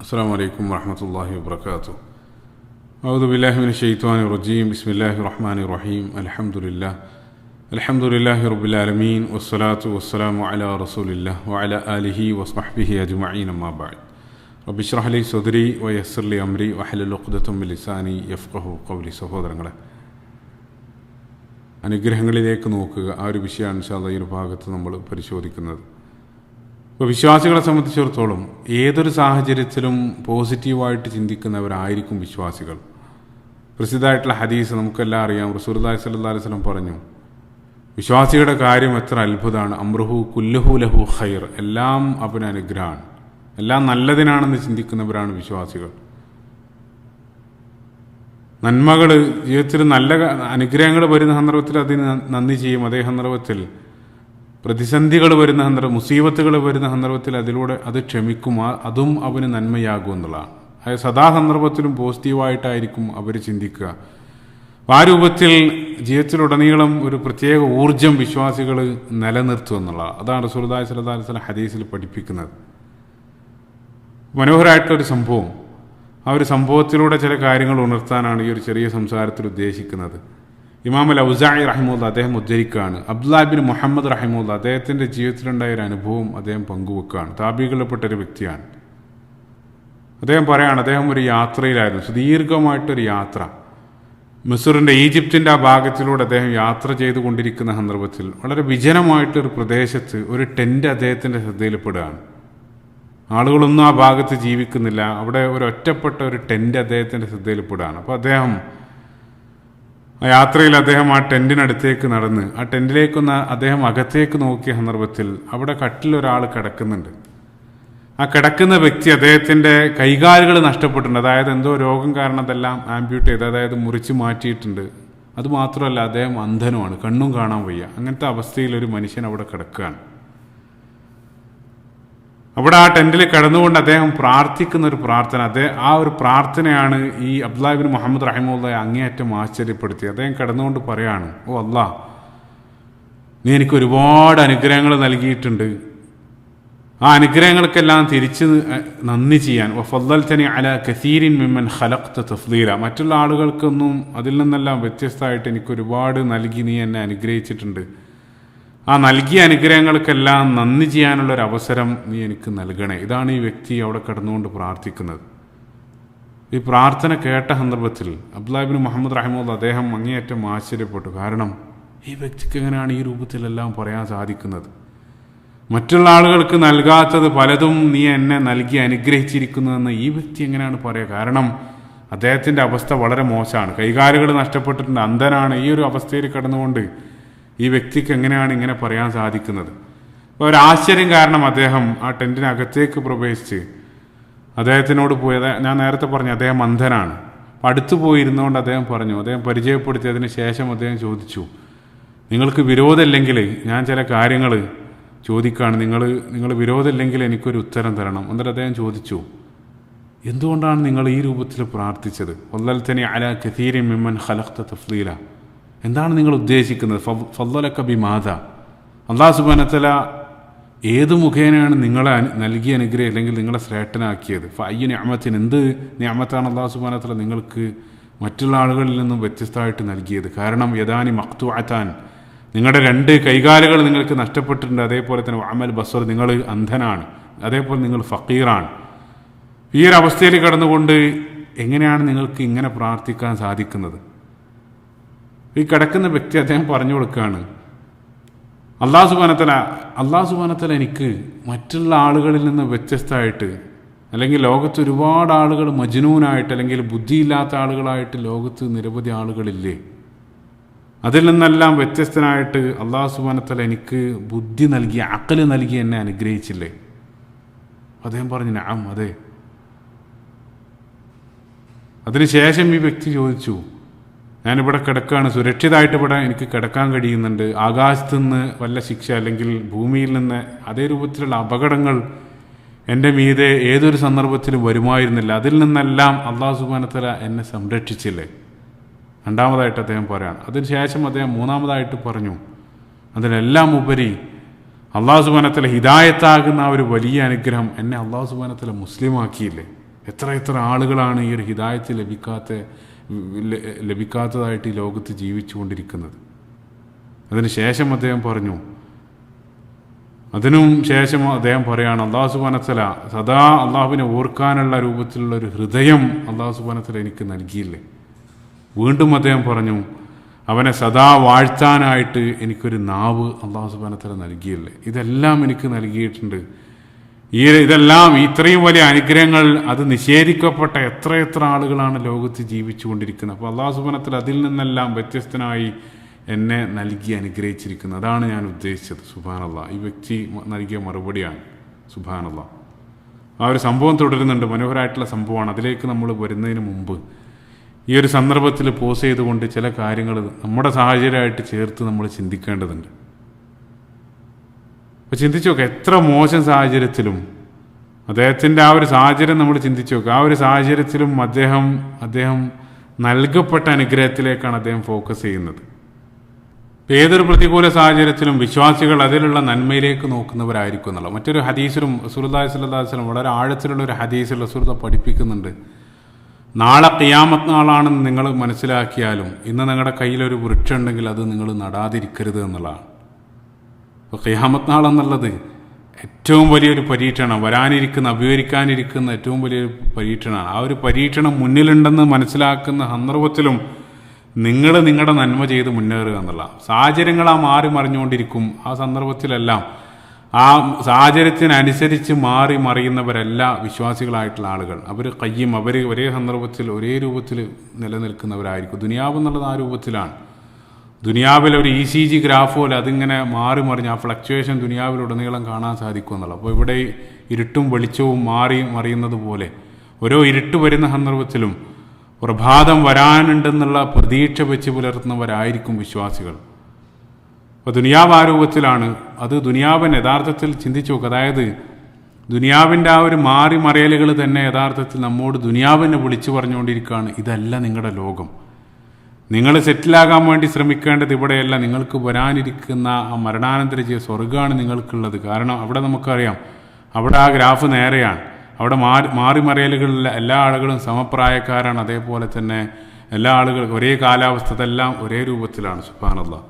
السلام عليكم ورحمة الله وبركاته أعوذ بالله من الشيطان الرجيم بسم الله الرحمن الرحيم الحمد لله الحمد لله رب العالمين والصلاة والسلام على رسول الله وعلى آله وصحبه أجمعين أما بعد رب اشرح لي صدري ويسر لي أمري واحلل عقدة من لساني يفقه قولي സഹോദരങ്ങളെ അനുഗ്രഹങ്ങളിലേക്ക് നോക്കുക ആ ഒരു വിഷയമാണ് ഇൻഷാല്ല ഈ ഒരു ഭാഗത്ത് നമ്മൾ പരിശോധിക്കുന്നത് ഇപ്പോൾ വിശ്വാസികളെ സംബന്ധിച്ചിടത്തോളം ഏതൊരു സാഹചര്യത്തിലും പോസിറ്റീവായിട്ട് ചിന്തിക്കുന്നവരായിരിക്കും വിശ്വാസികൾ. പ്രസിദ്ധമായിട്ടുള്ള ഹദീസ് നമുക്കെല്ലാം അറിയാം. റസൂർദായ് സല്ലാ അലൈഹി സ്വലം പറഞ്ഞു വിശ്വാസിയുടെ കാര്യം എത്ര അത്ഭുതമാണ്. അമ്രുഹു കുല്ലഹു ലഹു ഖൈർ. എല്ലാം അവന് അനുഗ്രഹമാണ്. എല്ലാം നല്ലതിനാണെന്ന് ചിന്തിക്കുന്നവരാണ് വിശ്വാസികൾ. നന്മകൾ ജീവിതത്തിൽ നല്ല അനുഗ്രഹങ്ങൾ വരുന്ന സന്ദർഭത്തിൽ അതിന് നന്ദി ചെയ്യും. അതേ സന്ദർഭത്തിൽ പ്രതിസന്ധികൾ വരുന്ന സന്ദർഭം മുസീബത്തുകൾ വരുന്ന സന്ദർഭത്തിൽ അതിലൂടെ അത് ക്ഷമിക്കും അതും അവന് നന്മയാകും എന്നുള്ളതാണ്. അതായത് സദാ സന്ദർഭത്തിലും പോസിറ്റീവായിട്ടായിരിക്കും അവർ ചിന്തിക്കുക. ആ രൂപത്തിൽ ജീവിതത്തിലുടനീളം ഒരു പ്രത്യേക ഊർജം വിശ്വാസികൾ നിലനിർത്തും എന്നുള്ളതാണ്. അതാണ് റസൂൽദായ് സല്ലാ വസ്ലം ഹദീസിൽ പഠിപ്പിക്കുന്നത്. മനോഹരമായിട്ടുള്ളൊരു സംഭവം. ആ ഒരു സംഭവത്തിലൂടെ ചില കാര്യങ്ങൾ ഉണർത്താനാണ് ഈ ഒരു ചെറിയ സംസാരത്തിൽ ഉദ്ദേശിക്കുന്നത്. ഇമാം ഔസായി റഹിമുള്ള അദ്ദേഹം ഉദ്ധരിക്കുകയാണ്. അബ്ദുല്ലാബിൻ മുഹമ്മദ് റഹിമുല്ല അദ്ദേഹത്തിന്റെ ജീവിതത്തിലുണ്ടായ ഒരു അനുഭവം അദ്ദേഹം പങ്കുവെക്കുകയാണ്. താപികളിൽപ്പെട്ട ഒരു വ്യക്തിയാണ്. അദ്ദേഹം പറയാണ് അദ്ദേഹം ഒരു യാത്രയിലായിരുന്നു. സുദീർഘമായിട്ടൊരു യാത്ര. മിസറിന്റെ ഈജിപ്തിന്റെ ആ ഭാഗത്തിലൂടെ അദ്ദേഹം യാത്ര ചെയ്തുകൊണ്ടിരിക്കുന്ന സന്ദർഭത്തിൽ വളരെ വിജനമായിട്ടൊരു പ്രദേശത്ത് ഒരു ടെന്റ് അദ്ദേഹത്തിന്റെ ശ്രദ്ധയിൽപ്പെടുകയാണ്. ആളുകളൊന്നും ആ ഭാഗത്ത് ജീവിക്കുന്നില്ല. അവിടെ ഒരു ഒറ്റപ്പെട്ട ഒരു ടെന്റ് അദ്ദേഹത്തിന്റെ ശ്രദ്ധയിൽപ്പെടുകയാണ്. അപ്പോൾ അദ്ദേഹം ആ യാത്രയിൽ അദ്ദേഹം ആ ടെന്റിനടുത്തേക്ക് നടന്ന് ആ ടെന്റിലേക്കൊന്ന് അദ്ദേഹം അകത്തേക്ക് നോക്കിയ സന്ദർഭത്തിൽ അവിടെ കട്ടിൽ ഒരാൾ കിടക്കുന്നുണ്ട്. ആ കിടക്കുന്ന വ്യക്തി അദ്ദേഹത്തിന്റെ കൈകാലുകൾ നഷ്ടപ്പെട്ടിട്ടുണ്ട്. അതായത് എന്തോ രോഗം കാരണം അതെല്ലാം ആംബ്യൂട്ട് ചെയ്ത് അതായത് മുറിച്ച് മാറ്റിയിട്ടുണ്ട്. അതുമാത്രമല്ല അദ്ദേഹം അന്ധനുമാണ് കണ്ണും കാണാൻ വയ്യ. അങ്ങനത്തെ അവസ്ഥയിൽ ഒരു മനുഷ്യൻ അവിടെ കിടക്കുകയാണ്. അവിടെ ആ ടെന്റിൽ കിടന്നുകൊണ്ട് അദ്ദേഹം പ്രാർത്ഥിക്കുന്ന ഒരു പ്രാർത്ഥന. അദ്ദേഹം ആ ഒരു പ്രാർത്ഥനയാണ് ഈ അബ്ദുല്ലാബിൻ മുഹമ്മദ് റഹിമുള്ള അങ്ങേയറ്റം ആശ്ചര്യപ്പെടുത്തി അദ്ദേഹം കിടന്നുകൊണ്ട് പറയാണ് ഓ അല്ലാ നീ എനിക്ക് ഒരുപാട് അനുഗ്രഹങ്ങൾ നൽകിയിട്ടുണ്ട്. ആ അനുഗ്രഹങ്ങൾക്കെല്ലാം തിരിച്ച് നന്ദി ചെയ്യാൻ. ഫضൽ തനി അല കസീരിൻ മിമ്മൻ ഖലഖ്ത തഫ്ദീല. മറ്റുള്ള ആളുകൾക്കൊന്നും അതിൽ നിന്നെല്ലാം വ്യത്യസ്തമായിട്ട് എനിക്ക് ഒരുപാട് നൽകി നീ എന്നെ അനുഗ്രഹിച്ചിട്ടുണ്ട്. ആ നൽകിയ അനുഗ്രഹങ്ങൾക്കെല്ലാം നന്ദി ചെയ്യാനുള്ള ഒരു അവസരം നീ എനിക്ക് നൽകണേ. ഇതാണ് ഈ വ്യക്തി അവിടെ കിടന്നുകൊണ്ട് പ്രാർത്ഥിക്കുന്നത്. ഈ പ്രാർത്ഥന കേട്ട സന്ദർഭത്തിൽ അബ്ദുല്ലാബിൻ മുഹമ്മദ് റഹിമുള്ള അദ്ദേഹം അങ്ങേയറ്റം ആശ്ചര്യപ്പെട്ടു. കാരണം ഈ വ്യക്തിക്ക് എങ്ങനെയാണ് ഈ രൂപത്തിലെല്ലാം പറയാൻ സാധിക്കുന്നത്? മറ്റുള്ള ആളുകൾക്ക് നൽകാത്തത് പലതും നീ എന്നെ നൽകി അനുഗ്രഹിച്ചിരിക്കുന്നതെന്ന് ഈ വ്യക്തി എങ്ങനെയാണ് പറയുക കാരണം അദ്ദേഹത്തിന്റെ അവസ്ഥ വളരെ മോശമാണ്. കൈകാലുകൾ നഷ്ടപ്പെട്ടിട്ടുണ്ട്. അന്ധനാണ്. ഈ ഒരു അവസ്ഥയിൽ കിടന്നുകൊണ്ട് ഈ വ്യക്തിക്ക് എങ്ങനെയാണ് ഇങ്ങനെ പറയാൻ സാധിക്കുന്നത്? അപ്പോൾ ഒരു ആശ്ചര്യം കാരണം അദ്ദേഹം ആ ടെന്റിനകത്തേക്ക് പ്രവേശിച്ച് അദ്ദേഹത്തിനോട് പോയത് ഞാൻ നേരത്തെ പറഞ്ഞു അദ്ദേഹം അന്ധനാണ് അപ്പം അടുത്തു പോയിരുന്നുകൊണ്ട് അദ്ദേഹം പറഞ്ഞു അദ്ദേഹം പരിചയപ്പെടുത്തിയതിന് ശേഷം അദ്ദേഹം ചോദിച്ചു നിങ്ങൾക്ക് വിരോധമില്ലെങ്കിൽ ഞാൻ ചില കാര്യങ്ങൾ ചോദിക്കുകയാണ് നിങ്ങൾ നിങ്ങൾ വിരോധമില്ലെങ്കിൽ എനിക്കൊരു ഉത്തരം തരണം. എന്നിട്ട് അദ്ദേഹം ചോദിച്ചു എന്തുകൊണ്ടാണ് നിങ്ങൾ ഈ രൂപത്തിൽ പ്രാർത്ഥിച്ചത്? ഒല്ലൽ തന്നെ അല കഥീരി മിമ്മൻ ഖലഖ്ത തഫ്ലീല എന്താണ് നിങ്ങൾ ഉദ്ദേശിക്കുന്നത്? ഫല്ലലക്ക ബി മാത അള്ളാഹു സുബാനത്തല ഏത് മുഖേനയാണ് നിങ്ങളെ നൽകിയ അനുഗ്രഹം അല്ലെങ്കിൽ നിങ്ങളെ ശ്രേഷ്ഠനാക്കിയത്? ഫയ്യ ഞാമത്തിന് എന്ത് ഞാമത്താണ് അള്ളാഹു സുബാനത്തല നിങ്ങൾക്ക് മറ്റുള്ള ആളുകളിൽ നിന്നും വ്യത്യസ്തമായിട്ട് നൽകിയത്? കാരണം യഥാനി മക്തു ആത്താൻ നിങ്ങളുടെ രണ്ട് കൈകാലുകൾ നിങ്ങൾക്ക് നഷ്ടപ്പെട്ടിട്ടുണ്ട്. അതേപോലെ തന്നെ അമൽ ബസർ നിങ്ങൾ അന്ധനാണ്. അതേപോലെ നിങ്ങൾ ഫക്കീറാണ് ഈ ഒരു അവസ്ഥയിൽ കടന്നുകൊണ്ട് എങ്ങനെയാണ് നിങ്ങൾക്ക് ഇങ്ങനെ പ്രാർത്ഥിക്കാൻ സാധിക്കുന്നത്? ഈ കിടക്കുന്ന വ്യക്തി അദ്ദേഹം പറഞ്ഞു കൊടുക്കുകയാണ്. അള്ളാഹു സുബാനത്തല അള്ളാഹു സുബാനത്തല എനിക്ക് മറ്റുള്ള ആളുകളിൽ നിന്ന് വ്യത്യസ്തമായിട്ട് അല്ലെങ്കിൽ ലോകത്ത് ഒരുപാട് ആളുകൾ മജ്നൂനായിട്ട് അല്ലെങ്കിൽ ബുദ്ധിയില്ലാത്ത ആളുകളായിട്ട് ലോകത്ത് നിരവധി ആളുകളില്ലേ? അതിൽ നിന്നെല്ലാം വ്യത്യസ്തനായിട്ട് അള്ളാഹു സുബാനത്തല എനിക്ക് ബുദ്ധി നൽകി അക്കൽ നൽകി എന്നെ അനുഗ്രഹിച്ചില്ലേ? അദ്ദേഹം പറഞ്ഞു നാം അതെ. അതിനുശേഷം ഈ വ്യക്തി ചോദിച്ചു ഞാനിവിടെ കിടക്കുകയാണ് സുരക്ഷിതമായിട്ട് ഇവിടെ എനിക്ക് കിടക്കാൻ കഴിയുന്നുണ്ട്. ആകാശത്തു നിന്ന് വല്ല ശിക്ഷ അല്ലെങ്കിൽ ഭൂമിയിൽ നിന്ന് അതേ രൂപത്തിലുള്ള അപകടങ്ങൾ എന്റെ മീതെ ഏതൊരു സന്ദർഭത്തിലും വരുമായിരുന്നില്ല. അതിൽ നിന്നെല്ലാം അള്ളാഹു സുബാനത്തല എന്നെ സംരക്ഷിച്ചില്ലേ? രണ്ടാമതായിട്ട് അദ്ദേഹം പറയാണ്. അതിനുശേഷം അദ്ദേഹം മൂന്നാമതായിട്ട് പറഞ്ഞു. അതിലെല്ലാം ഉപരി അള്ളാഹു സുബാനത്തല ഹിദായത്താകുന്ന ആ ഒരു വലിയ അനുഗ്രഹം എന്നെ അള്ളാഹു സുബാനത്തല മുസ്ലിമാക്കിയില്ലേ? എത്ര എത്ര ആളുകളാണ് ഈ ഒരു ഹിദായത്ത് ലഭിക്കാത്ത ലഭിക്കാത്തതായിട്ട് ഈ ലോകത്ത് ജീവിച്ചുകൊണ്ടിരിക്കുന്നത്. അതിന് ശേഷം അദ്ദേഹം പറഞ്ഞു അതിനും ശേഷം അദ്ദേഹം പറയാണ് അള്ളാഹു സുബാനത്തല സദാ അള്ളാഹുവിനെ ഓർക്കാനുള്ള രൂപത്തിലുള്ള ഒരു ഹൃദയം അള്ളാഹു സുബാനത്തല എനിക്ക് നൽകിയില്ലേ? വീണ്ടും അദ്ദേഹം പറഞ്ഞു അവനെ സദാ വാഴ്ത്താനായിട്ട് എനിക്കൊരു നാവ് അള്ളാഹു സുബാനത്തല നൽകിയില്ലേ? ഇതെല്ലാം എനിക്ക് നൽകിയിട്ടുണ്ട്. ഈ ഇതെല്ലാം ഇത്രയും വലിയ അനുഗ്രഹങ്ങൾ അത് നിഷേധിക്കപ്പെട്ട എത്ര എത്ര ആളുകളാണ് ലോകത്ത് ജീവിച്ചു കൊണ്ടിരിക്കുന്നത് അപ്പോൾ അള്ളാഹു സുബാനത്തല അതിൽ നിന്നെല്ലാം വ്യത്യസ്തനായി എന്നെ നൽകി അനുഗ്രഹിച്ചിരിക്കുന്നത് അതാണ് ഞാൻ ഉദ്ദേശിച്ചത്. സുബാനല്ല ഈ വ്യക്തി നൽകിയ മറുപടിയാണ്. സുബാനല്ല ആ ഒരു സംഭവം തുടരുന്നുണ്ട്. മനോഹരമായിട്ടുള്ള സംഭവമാണ്. അതിലേക്ക് നമ്മൾ വരുന്നതിന് മുമ്പ് ഈ ഒരു സന്ദർഭത്തിൽ പോസ് ചെയ്തുകൊണ്ട് ചില കാര്യങ്ങൾ നമ്മുടെ സാഹചര്യമായിട്ട് ചേർത്ത് നമ്മൾ ചിന്തിക്കേണ്ടതുണ്ട്. അപ്പോൾ ചിന്തിച്ചു നോക്കുക എത്ര മോശം സാഹചര്യത്തിലും അദ്ദേഹത്തിന്റെ ആ ഒരു സാഹചര്യം നമ്മൾ ചിന്തിച്ചു നോക്കുക ആ ഒരു സാഹചര്യത്തിലും അദ്ദേഹം അദ്ദേഹം നൽകപ്പെട്ട അനുഗ്രഹത്തിലേക്കാണ് അദ്ദേഹം ഫോക്കസ് ചെയ്യുന്നത്. ഏതൊരു പ്രതികൂല സാഹചര്യത്തിലും വിശ്വാസികൾ അതിലുള്ള നന്മയിലേക്ക് നോക്കുന്നവരായിരിക്കും എന്നുള്ള മറ്റൊരു ഹദീസിലും സുഹൃദായ് സ്വലം വളരെ ആഴത്തിലുള്ള ഒരു ഹദീസിൽ സുഹൃത പഠിപ്പിക്കുന്നുണ്ട്. നാളെ qiയാമത്ത് നാളാണെന്ന് നിങ്ങൾ മനസ്സിലാക്കിയാലും ഇന്ന് നിങ്ങളുടെ കയ്യിലൊരു വൃക്ഷമുണ്ടെങ്കിൽ അത് നിങ്ങൾ നടാതിരിക്കരുത് എന്നുള്ളതാണ്. അപ്പോൾ ഖിയാമത്ത് നാളെന്നുള്ളത് ഏറ്റവും വലിയൊരു പരീക്ഷണം വരാനിരിക്കുന്ന അഭിവരിക്കാനിരിക്കുന്ന ഏറ്റവും വലിയൊരു പരീക്ഷണമാണ്. ആ ഒരു പരീക്ഷണം മുന്നിലുണ്ടെന്ന് മനസ്സിലാക്കുന്ന സന്ദർഭത്തിലും നിങ്ങൾ നിങ്ങളുടെ നന്മ ചെയ്ത് മുന്നേറുക എന്നുള്ള സാഹചര്യങ്ങൾ ആ മാറി മറിഞ്ഞുകൊണ്ടിരിക്കും. ആ സന്ദർഭത്തിലെല്ലാം ആ സാഹചര്യത്തിനനുസരിച്ച് മാറി മറിയുന്നവരല്ല വിശ്വാസികളായിട്ടുള്ള ആളുകൾ. അവർ കയ്യും അവർ ഒരേ സന്ദർഭത്തിൽ ഒരേ രൂപത്തിൽ നിലനിൽക്കുന്നവരായിരിക്കും. ദുനിയാവ് എന്നുള്ളത് ആ രൂപത്തിലാണ്. ദുനിയാവിൽ ഒരു ഇ സി ജി ഗ്രാഫ് പോലെ അതിങ്ങനെ മാറി മറിഞ്ഞ് ആ ഫ്ലക്ച്വേഷൻ ദുനിയാവിലുടനീളം കാണാൻ സാധിക്കും എന്നുള്ളത്. അപ്പോൾ ഇവിടെ ഇരുട്ടും വെളിച്ചവും മാറി മറിയുന്നത് പോലെ ഓരോ ഇരുട്ട് വരുന്ന സന്ദർഭത്തിലും പ്രഭാതം വരാനുണ്ടെന്നുള്ള പ്രതീക്ഷ വെച്ച് പുലർത്തുന്നവരായിരിക്കും വിശ്വാസികൾ. അപ്പോൾ ദുനിയാവ് ആ രൂപത്തിലാണ്. അത് ദുനിയാവൻ യഥാർത്ഥത്തിൽ ചിന്തിച്ചു നോക്കുക അതായത് ദുനിയാവിന്റെ ആ ഒരു മാറി മറിയലുകൾ തന്നെ യഥാർത്ഥത്തിൽ നമ്മോട് ദുനിയാവിനെ വിളിച്ചു പറഞ്ഞുകൊണ്ടിരിക്കുകയാണ്. ഇതല്ല നിങ്ങളുടെ ലോകം. നിങ്ങൾ സെറ്റിലാകാൻ വേണ്ടി ശ്രമിക്കേണ്ടത് ഇവിടെയല്ല. നിങ്ങൾക്ക് വരാനിരിക്കുന്ന ആ മരണാനന്തര ജീവ സ്വർഗമാണ് നിങ്ങൾക്കുള്ളത്. കാരണം അവിടെ നമുക്കറിയാം അവിടെ ആ ഗ്രാഫ് നേരെയാണ്. അവിടെ മാറി മാറിമറിയലുകളിലെ എല്ലാ ആളുകളും സമപ്രായക്കാരാണ്. അതേപോലെ തന്നെ എല്ലാ ആളുകൾക്കും ഒരേ കാലാവസ്ഥ അതെല്ലാം ഒരേ രൂപത്തിലാണ്. സുബാനുള്ള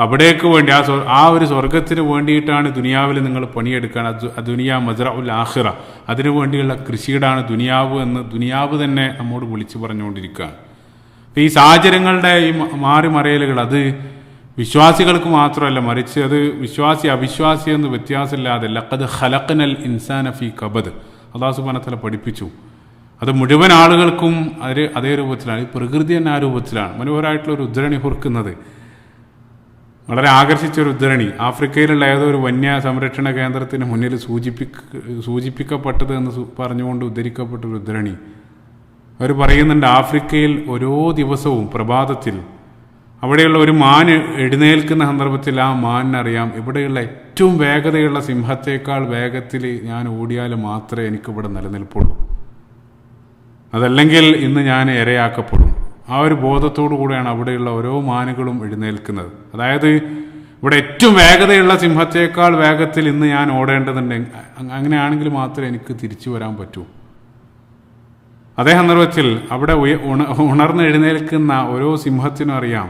അവിടേക്ക് വേണ്ടി ആ ആ ഒരു സ്വർഗത്തിന് വേണ്ടിയിട്ടാണ് ദുനിയാവിൽ നിങ്ങൾ പണിയെടുക്കാൻ ദുനിയ മജറ ഉൽ ആഹിറ അതിനു വേണ്ടിയുള്ള കൃഷിയിടാണ് ദുനിയാവ് എന്ന് ദുനിയാവ് തന്നെ നമ്മോട് വിളിച്ചു പറഞ്ഞുകൊണ്ടിരിക്കുകയാണ്. ഈ സാഹചര്യങ്ങളുടെ ഈ മാറി മറിയലുകൾ അത് വിശ്വാസികൾക്ക് മാത്രമല്ല മറിച്ച് അത് വിശ്വാസി അവിശ്വാസി എന്ന് വ്യത്യാസമില്ലാതെ ലക്കത് ഹലക്കനൽ ഇൻസാന ഫി കബദ് അള്ളാഹു സുബാനത്തല പഠിപ്പിച്ചു. അത് മുഴുവൻ ആളുകൾക്കും അത് അതേ രൂപത്തിലാണ്. ഈ പ്രകൃതി തന്നെ ആ രൂപത്തിലാണ്. മനോഹരമായിട്ടുള്ള ഒരു ഉദ്ധരണി കുറുക്കുന്നത്. വളരെ ആകർഷിച്ച ഒരു ഉദ്ധരണി. ആഫ്രിക്കയിലുള്ള ഏതോ ഒരു വന്യ സംരക്ഷണ കേന്ദ്രത്തിന് മുന്നിൽ സൂചിപ്പിക്ക സൂചിപ്പിക്കപ്പെട്ടത് എന്ന് പറഞ്ഞുകൊണ്ട് ഉദ്ധരിക്കപ്പെട്ട ഒരു ഉദ്ധരണി. അവർ പറയുന്നുണ്ട് ആഫ്രിക്കയിൽ ഓരോ ദിവസവും പ്രഭാതത്തിൽ അവിടെയുള്ള ഒരു മാൻ എഴുന്നേൽക്കുന്ന സന്ദർഭത്തിൽ ആ മാനിനറിയാം ഇവിടെയുള്ള ഏറ്റവും വേഗതയുള്ള സിംഹത്തേക്കാൾ വേഗത്തിൽ ഞാൻ ഓടിയാൽ മാത്രമേ എനിക്കിവിടെ നിലനിൽപ്പുള്ളൂ. അതല്ലെങ്കിൽ ഇന്ന് ഞാൻ ഇരയാക്കപ്പെടും. ആ ഒരു ബോധത്തോടു കൂടെയാണ് അവിടെയുള്ള ഓരോ മാനുകളും എഴുന്നേൽക്കുന്നത്. അതായത് ഇവിടെ ഏറ്റവും വേഗതയുള്ള സിംഹത്തേക്കാൾ വേഗത്തിൽ ഇന്ന് ഞാൻ ഓടേണ്ടതുണ്ട്. അ- അങ്ങനെയാണെങ്കിൽ മാത്രമേ എനിക്ക് തിരിച്ചു വരാൻ പറ്റൂ. അതേ സന്ദർഭത്തിൽ അവിടെ ഉണർന്ന് എഴുന്നേൽക്കുന്ന ഓരോ സിംഹത്തിനും അറിയാം.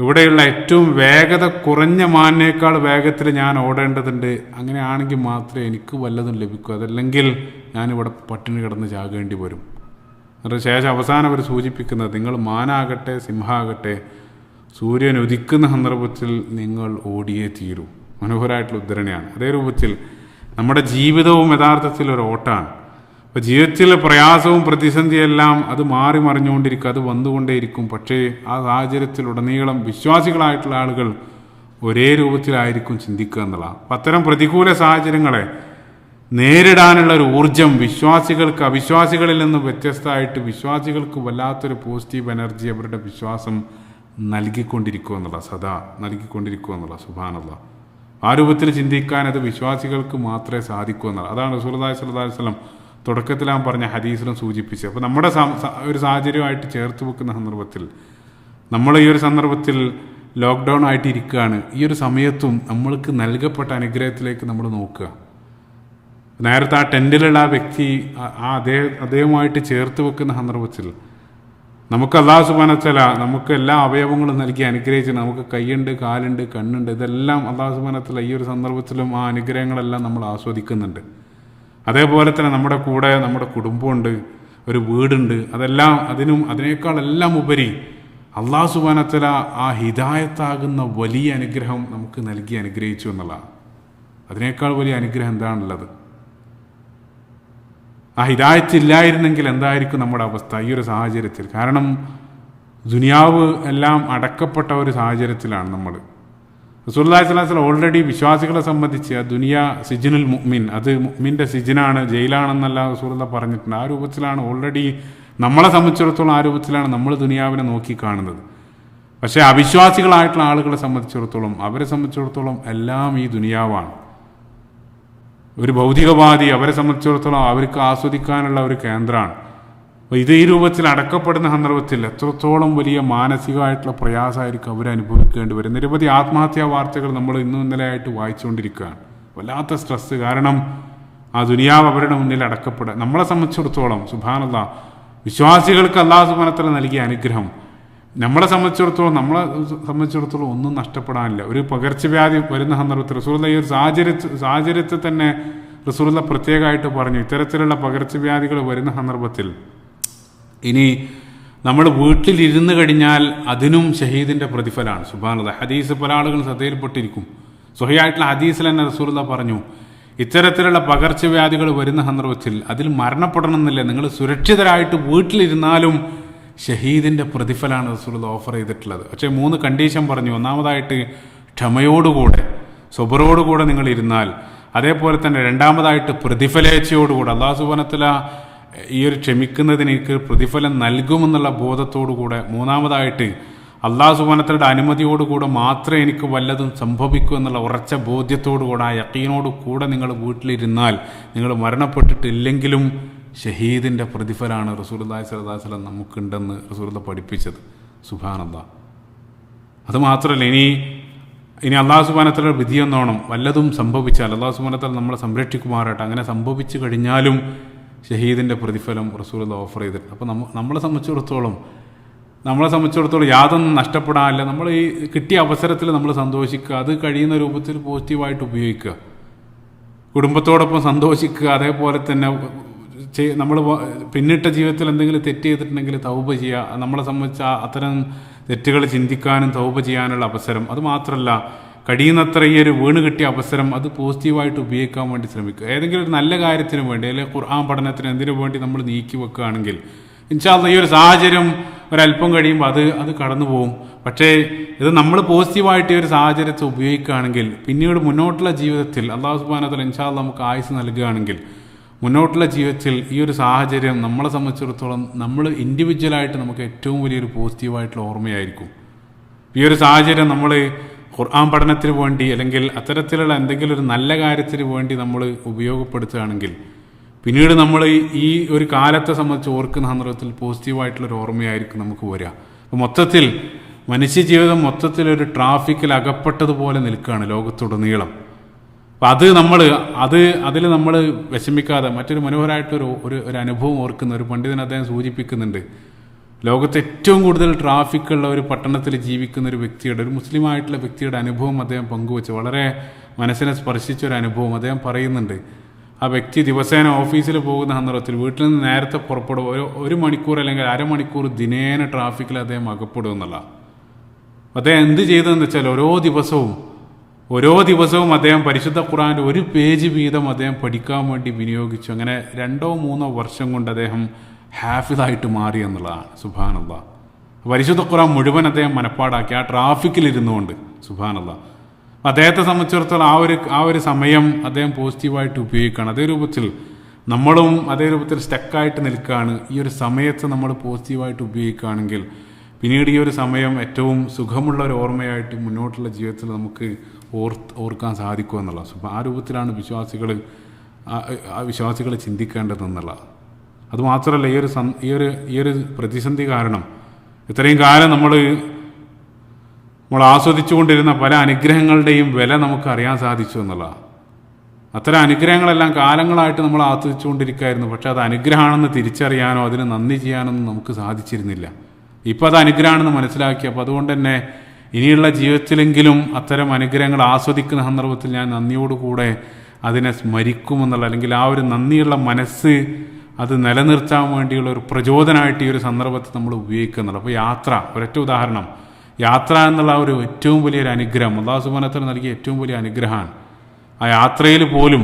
ഇവിടെയുള്ള ഏറ്റവും വേഗത കുറഞ്ഞ മാനിനേക്കാൾ വേഗത്തിൽ ഞാൻ ഓടേണ്ടതുണ്ട്. അങ്ങനെയാണെങ്കിൽ മാത്രമേ എനിക്ക് വല്ലതും ലഭിക്കൂ. അതല്ലെങ്കിൽ ഞാനിവിടെ പട്ടിണി കിടന്ന് ചാകേണ്ടി വരും. എന്നിട്ട് ശേഷം അവസാനം അവർ സൂചിപ്പിക്കുന്നത് നിങ്ങൾ മാനാകട്ടെ സിംഹാകട്ടെ സൂര്യൻ ഉദിക്കുന്ന സന്ദർഭത്തിൽ നിങ്ങൾ ഓടിയേ തീരൂ. മനോഹരമായിട്ടുള്ള ഉദ്ധരണിയാണ്. അതേ രൂപത്തിൽ നമ്മുടെ ജീവിതവും യഥാർത്ഥത്തിൽ ഒരു ഓട്ടാണ് അപ്പോൾ ജീവിതത്തിലെ പ്രയാസവും പ്രതിസന്ധിയെല്ലാം അത് മാറി മറിഞ്ഞുകൊണ്ടിരിക്കും അത് വന്നുകൊണ്ടേയിരിക്കും. പക്ഷേ ആ സാഹചര്യത്തിലുടനീളം വിശ്വാസികളായിട്ടുള്ള ആളുകൾ ഒരേ രൂപത്തിലായിരിക്കും ചിന്തിക്കുക എന്നുള്ളതാണ്. അപ്പം അത്തരം പ്രതികൂല സാഹചര്യങ്ങളെ നേരിടാനുള്ള ഒരു ഊർജം വിശ്വാസികൾക്ക് അവിശ്വാസികളിൽ നിന്ന് വ്യത്യസ്തമായിട്ട് വിശ്വാസികൾക്ക് വല്ലാത്തൊരു പോസിറ്റീവ് എനർജി അവരുടെ വിശ്വാസം നൽകിക്കൊണ്ടിരിക്കുക എന്നുള്ള സദാ നൽകിക്കൊണ്ടിരിക്കുക എന്നുള്ള സുഭാനുള്ള ആ രൂപത്തിൽ ചിന്തിക്കാൻ അത് വിശ്വാസികൾക്ക് മാത്രമേ സാധിക്കൂ എന്നുള്ള. അതാണ് അലൈഹി വസല്ലം തുടക്കത്തിൽ ഞാൻ പറഞ്ഞ ഹദീസിലും സൂചിപ്പിച്ചത്. അപ്പോൾ നമ്മുടെ ഒരു സാഹചര്യമായിട്ട് ചേർത്ത് വെക്കുന്ന സന്ദർഭത്തിൽ നമ്മൾ ഈ ഒരു സന്ദർഭത്തിൽ ലോക്ക്ഡൗൺ ആയിട്ട് ഇരിക്കുകയാണ് ഈ ഒരു സമയത്തും നമ്മൾക്ക് നൽകപ്പെട്ട അനുഗ്രഹത്തിലേക്ക് നമ്മൾ നോക്കുക. നേരത്തെ ആ ടെന്റിലുള്ള ആ വ്യക്തി ആ- ആ അതേ അദ്ദേഹവുമായിട്ട് ചേർത്ത് വെക്കുന്ന സന്ദർഭത്തിൽ നമുക്ക് അള്ളാഹു സുബാനത്തല നമുക്ക് എല്ലാ അവയവങ്ങളും നൽകി അനുഗ്രഹിച്ച് നമുക്ക് കൈയുണ്ട് കാലുണ്ട് കണ്ണുണ്ട്. ഇതെല്ലാം അള്ളാഹു സുബാനത്തല ഈ ഒരു സന്ദർഭത്തിലും ആ അനുഗ്രഹങ്ങളെല്ലാം നമ്മൾ ആസ്വദിക്കുന്നുണ്ട്. അതേപോലെ തന്നെ നമ്മുടെ കൂടെ നമ്മുടെ കുടുംബമുണ്ട് ഒരു വീടുണ്ട്. അതെല്ലാം അതിനും അതിനേക്കാളെല്ലാം ഉപരി അള്ളാഹു സുബാനത്തല ആ ഹിദായത്താകുന്ന വലിയ അനുഗ്രഹം നമുക്ക് നൽകി അനുഗ്രഹിച്ചു എന്നുള്ളതാണ്. അതിനേക്കാൾ വലിയ അനുഗ്രഹം എന്താണുള്ളത്? ആ ഹിദായത്ത് ഇല്ലായിരുന്നെങ്കിൽ എന്തായിരിക്കും നമ്മുടെ അവസ്ഥ ഈ ഒരു സാഹചര്യത്തിൽ? കാരണം ദുനിയാവ് എല്ലാം അടക്കപ്പെട്ട ഒരു സാഹചര്യത്തിലാണ് നമ്മൾ. റസൂല്ലാഹി സ്വലാസ്ലം ഓൾറെഡി വിശ്വാസികളെ സംബന്ധിച്ച് ദുനിയ സിജിനുൽ മുഅ്മിൻ അത് മുഅ്മിന്റെ സിജിനാണ് ജയിലാണെന്നല്ല റസൂലുള്ള പറഞ്ഞിട്ടുണ്ട്. ആ രൂപത്തിലാണ് ഓൾറെഡി നമ്മളെ സംബന്ധിച്ചിടത്തോളം ആ രൂപത്തിലാണ് നമ്മൾ ദുനിയാവിനെ നോക്കി കാണുന്നത് പക്ഷേ അവിശ്വാസികളായിട്ടുള്ള ആളുകളെ സംബന്ധിച്ചിടത്തോളം അവരെ സംബന്ധിച്ചിടത്തോളം എല്ലാം ഈ ദുനിയാവാണ്. ഒരു ഭൗതികവാദി അവരെ സംബന്ധിച്ചിടത്തോളം അവർക്ക് ആസ്വദിക്കാനുള്ള ഒരു കേന്ദ്രമാണ്. ഇത് ഈ രൂപത്തിൽ അടക്കപ്പെടുന്ന സന്ദർഭത്തിൽ എത്രത്തോളം വലിയ മാനസികമായിട്ടുള്ള പ്രയാസമായിരിക്കും അവർ അനുഭവിക്കേണ്ടി വരും. നിരവധി ആത്മഹത്യാ വാർത്തകൾ നമ്മൾ ഇന്നും ഇന്നലെയായിട്ട് വായിച്ചുകൊണ്ടിരിക്കുകയാണ്. വല്ലാത്ത സ്ട്രെസ്സ് കാരണം ആ ദുനിയാവ് അവരുടെ മുന്നിൽ അടക്കപ്പെടുക നമ്മളെ സംബന്ധിച്ചിടത്തോളം സുഭാനല്ല വിശ്വാസികൾക്ക് അള്ളാഹു സുബാനത്തല നൽകിയ അനുഗ്രഹം. നമ്മളെ സംബന്ധിച്ചിടത്തോളം നമ്മളെ സംബന്ധിച്ചിടത്തോളം ഒന്നും നഷ്ടപ്പെടാനില്ല. ഒരു പകർച്ചവ്യാധി വരുന്ന സന്ദർഭത്തിൽ റസൂറുള്ള ഈ ഒരു സാഹചര്യത്തിൽ സാഹചര്യത്തിൽ തന്നെ റസൂറുള്ള പ്രത്യേകമായിട്ട് പറഞ്ഞു ഇത്തരത്തിലുള്ള പകർച്ചവ്യാധികൾ വരുന്ന സന്ദർഭത്തിൽ ഇനി നമ്മൾ വീട്ടിലിരുന്ന് കഴിഞ്ഞാൽ അതിനും ഷഹീദിന്റെ പ്രതിഫലമാണ് സുബാനത ഹദീസ് പല ആളുകളും ശ്രദ്ധയിൽപ്പെട്ടിരിക്കും. സ്വഹയായിട്ടുള്ള ഹദീസിൽ തന്നെ റസൂലുള്ള പറഞ്ഞു ഇത്തരത്തിലുള്ള പകർച്ചവ്യാധികൾ വരുന്ന സന്ദർഭത്തിൽ അതിൽ മരണപ്പെടണമെന്നില്ല. നിങ്ങൾ സുരക്ഷിതരായിട്ട് വീട്ടിലിരുന്നാലും ഷഹീദിന്റെ പ്രതിഫലമാണ് റസൂലുള്ള ഓഫർ ചെയ്തിട്ടുള്ളത്. പക്ഷേ മൂന്ന് കണ്ടീഷൻ പറഞ്ഞു. ഒന്നാമതായിട്ട് ക്ഷമയോടുകൂടെ സ്വബറോടുകൂടെ നിങ്ങൾ ഇരുന്നാൽ അതേപോലെ തന്നെ രണ്ടാമതായിട്ട് പ്രതിഫലേച്ഛയോടുകൂടെ. അള്ളാഹു സുബനത്തില ഈ ഒരു ക്ഷമിക്കുന്നതിന് എനിക്ക് പ്രതിഫലം നൽകുമെന്നുള്ള ബോധത്തോടുകൂടെ മൂന്നാമതായിട്ട് അള്ളാഹു സുബാനത്തയുടെ അനുമതിയോടുകൂടെ മാത്രമേ എനിക്ക് വല്ലതും സംഭവിക്കൂ എന്നുള്ള ഉറച്ച ബോധ്യത്തോടുകൂടെ ആ യക്കീനോട് കൂടെ നിങ്ങൾ വീട്ടിലിരുന്നാൽ നിങ്ങൾ മരണപ്പെട്ടിട്ടില്ലെങ്കിലും ഷഹീദിന്റെ പ്രതിഫലമാണ് റസൂർദായ് വസല്ലം നമുക്കുണ്ടെന്ന് റസൂർദ പഠിപ്പിച്ചത്. സുബാനന്ദ അതുമാത്രമല്ല ഇനി ഇനി അള്ളാഹു സുബാനത്തല വിധിയെന്നോണം വല്ലതും സംഭവിച്ചാൽ അള്ളാഹു സുബാനത്തല നമ്മളെ സംരക്ഷിക്കുമാറാട്ടെ അങ്ങനെ സംഭവിച്ചു കഴിഞ്ഞാലും ഷഹീദിന്റെ പ്രതിഫലം റസൂൽ ഓഫർ ചെയ്തിട്ടുണ്ട്. അപ്പോൾ നമ്മ നമ്മളെ സംബന്ധിച്ചിടത്തോളം നമ്മളെ സംബന്ധിച്ചിടത്തോളം യാതൊന്നും നഷ്ടപ്പെടാനില്ല. നമ്മൾ ഈ കിട്ടിയ അവസരത്തിൽ നമ്മൾ സന്തോഷിക്കുക അത് കഴിയുന്ന രൂപത്തിൽ പോസിറ്റീവായിട്ട് ഉപയോഗിക്കുക. കുടുംബത്തോടൊപ്പം സന്തോഷിക്കുക അതേപോലെ തന്നെ നമ്മൾ പിന്നിട്ട ജീവിതത്തിൽ എന്തെങ്കിലും തെറ്റ് ചെയ്തിട്ടുണ്ടെങ്കിൽ തൗപ ചെയ്യുക. നമ്മളെ സംബന്ധിച്ച് അത്തരം തെറ്റുകൾ ചിന്തിക്കാനും തൗപ ചെയ്യാനുള്ള അവസരം. അത് മാത്രമല്ല കഴിയുന്നത്ര ഈ ഒരു വീണ് കിട്ടിയ അവസരം അത് പോസിറ്റീവായിട്ട് ഉപയോഗിക്കാൻ വേണ്ടി ശ്രമിക്കുക. ഏതെങ്കിലും ഒരു നല്ല കാര്യത്തിന് വേണ്ടി അല്ലെങ്കിൽ ഖുർആൻ പഠനത്തിന് എന്തിനു വേണ്ടി നമ്മൾ നീക്കി വെക്കുകയാണെങ്കിൽ ഇൻഷാല്ല ഈ ഒരു സാഹചര്യം ഒരല്പം കഴിയുമ്പോൾ അത് അത് കടന്നു പോകും പക്ഷേ ഇത് നമ്മൾ പോസിറ്റീവായിട്ട് ഈ ഒരു സാഹചര്യത്തെ ഉപയോഗിക്കുകയാണെങ്കിൽ പിന്നീട് മുന്നോട്ടുള്ള ജീവിതത്തിൽ അള്ളാഹു സുബാനത്തിൽ ഇൻഷാല്ല നമുക്ക് ആയുസ് നൽകുകയാണെങ്കിൽ മുന്നോട്ടുള്ള ജീവിതത്തിൽ ഈ ഒരു സാഹചര്യം നമ്മളെ സംബന്ധിച്ചിടത്തോളം നമ്മൾ ഇൻഡിവിജ്വലായിട്ട് നമുക്ക് ഏറ്റവും വലിയൊരു പോസിറ്റീവായിട്ടുള്ള ഓർമ്മയായിരിക്കും. ഈ ഒരു സാഹചര്യം നമ്മൾ ഖുർആൻ പഠനത്തിന് വേണ്ടി അല്ലെങ്കിൽ അത്തരത്തിലുള്ള എന്തെങ്കിലും ഒരു നല്ല കാര്യത്തിന് വേണ്ടി നമ്മൾ ഉപയോഗപ്പെടുത്തുകയാണെങ്കിൽ പിന്നീട് നമ്മൾ ഈ ഒരു കാലത്തെ സംബന്ധിച്ച് ഓർക്കുന്ന സന്ദർഭത്തിൽ പോസിറ്റീവായിട്ടുള്ളൊരു ഓർമ്മയായിരിക്കും നമുക്ക് വരിക. അപ്പോൾ മൊത്തത്തിൽ മനുഷ്യജീവിതം മൊത്തത്തിൽ ഒരു ട്രാഫിക്കിൽ അകപ്പെട്ടതുപോലെ നിൽക്കുകയാണ് ലോകത്തുടനീളം. അപ്പം അത് നമ്മൾ അത് അതിൽ നമ്മൾ വിഷമിക്കാതെ മറ്റൊരു മനോഹരമായിട്ടൊരു ഒരു ഒരു അനുഭവം ഓർക്കുന്ന ഒരു പണ്ഡിതൻ അദ്ദേഹം സൂചിപ്പിക്കുന്നുണ്ട്. ലോകത്ത് ഏറ്റവും കൂടുതൽ ട്രാഫിക്കുള്ള ഒരു പട്ടണത്തിൽ ജീവിക്കുന്ന ഒരു വ്യക്തിയുടെ ഒരു മുസ്ലിമായിട്ടുള്ള വ്യക്തിയുടെ അനുഭവം അദ്ദേഹം പങ്കുവച്ചു. വളരെ മനസ്സിനെ സ്പർശിച്ച ഒരു അനുഭവം അദ്ദേഹം പറയുന്നുണ്ട്. ആ വ്യക്തി ദിവസേന ഓഫീസിൽ പോകുന്ന സന്ദർഭത്തിൽ വീട്ടിൽ നിന്ന് നേരത്തെ പുറപ്പെടും ഒരു ഒരു മണിക്കൂർ അല്ലെങ്കിൽ അരമണിക്കൂർ ദിനേന ട്രാഫിക്കിൽ അദ്ദേഹം അകപ്പെടും എന്നുള്ള. അദ്ദേഹം എന്ത് ചെയ്തതെന്ന് വെച്ചാൽ ഓരോ ദിവസവും ഓരോ ദിവസവും അദ്ദേഹം പരിശുദ്ധ ഖുറാന്റെ ഒരു പേജ് വീതം അദ്ദേഹം പഠിക്കാൻ വേണ്ടി വിനിയോഗിച്ചു. അങ്ങനെ രണ്ടോ മൂന്നോ വർഷം കൊണ്ട് അദ്ദേഹം ഹാഫിദായിട്ട് മാറി എന്നുള്ളതാണ്. സുബാനല്ല പരിശുദ്ധ ഖുറാൻ മുഴുവൻ അദ്ദേഹം മനപ്പാടാക്കി. ആ ട്രാഫിക്കിൽ ഇരുന്നുകൊണ്ട് സുബാനല്ല അദ്ദേഹത്തെ സംബന്ധിച്ചിടത്തോളം ആ ഒരു ആ ഒരു സമയം അദ്ദേഹം പോസിറ്റീവായിട്ട് ഉപയോഗിക്കുകയാണ്. അതേ രൂപത്തിൽ നമ്മളും അതേ രൂപത്തിൽ സ്റ്റക്കായിട്ട് നിൽക്കുകയാണ്. ഈ ഒരു സമയത്ത് നമ്മൾ പോസിറ്റീവായിട്ട് ഉപയോഗിക്കുകയാണെങ്കിൽ പിന്നീട് ഈ ഒരു സമയം ഏറ്റവും സുഖമുള്ള ഒരു ഓർമ്മയായിട്ട് മുന്നോട്ടുള്ള ജീവിതത്തിൽ നമുക്ക് ഓർ ഓർക്കാൻ സാധിക്കുമെന്നുള്ള സുഭ ആ രൂപത്തിലാണ് വിശ്വാസികൾ ആ വിശ്വാസികൾ ചിന്തിക്കേണ്ടതെന്നുള്ളത് അതുമാത്രമല്ല ഈ ഒരു ഈ ഒരു ഈ ഒരു പ്രതിസന്ധി കാരണം ഇത്രയും കാലം നമ്മൾ നമ്മൾ ആസ്വദിച്ചുകൊണ്ടിരുന്ന പല അനുഗ്രഹങ്ങളുടെയും വില നമുക്ക് അറിയാൻ സാധിച്ചു എന്നുള്ളതാണ് അത്തരം അനുഗ്രഹങ്ങളെല്ലാം കാലങ്ങളായിട്ട് നമ്മൾ ആസ്വദിച്ചുകൊണ്ടിരിക്കുകയായിരുന്നു പക്ഷെ അത് അനുഗ്രഹമാണെന്ന് തിരിച്ചറിയാനോ അതിന് നന്ദി ചെയ്യാനൊന്നും നമുക്ക് സാധിച്ചിരുന്നില്ല. ഇപ്പോൾ അത് അനുഗ്രഹമാണെന്ന് മനസ്സിലാക്കി. അപ്പോൾ അതുകൊണ്ട് തന്നെ ഇനിയുള്ള ജീവിതത്തിലെങ്കിലും അത്തരം അനുഗ്രഹങ്ങൾ ആസ്വദിക്കുന്ന സന്ദർഭത്തിൽ ഞാൻ നന്ദിയോടുകൂടെ അതിനെ സ്മരിക്കുമെന്നുള്ള അല്ലെങ്കിൽ ആ ഒരു നന്ദിയുള്ള മനസ്സ് അത് നിലനിർത്താൻ വേണ്ടിയുള്ള ഒരു പ്രചോദനമായിട്ട് ഈ ഒരു സന്ദർഭത്തിൽ നമ്മൾ ഉപയോഗിക്കുന്നുള്ളൂ അപ്പോൾ യാത്ര ഒരൊറ്റ ഉദാഹരണം. യാത്ര എന്നുള്ള ഒരു ഏറ്റവും വലിയൊരു അനുഗ്രഹം അള്ളാഹു സുബാനത്തിന് നൽകിയ ഏറ്റവും വലിയ അനുഗ്രഹമാണ്. ആ യാത്രയിൽ പോലും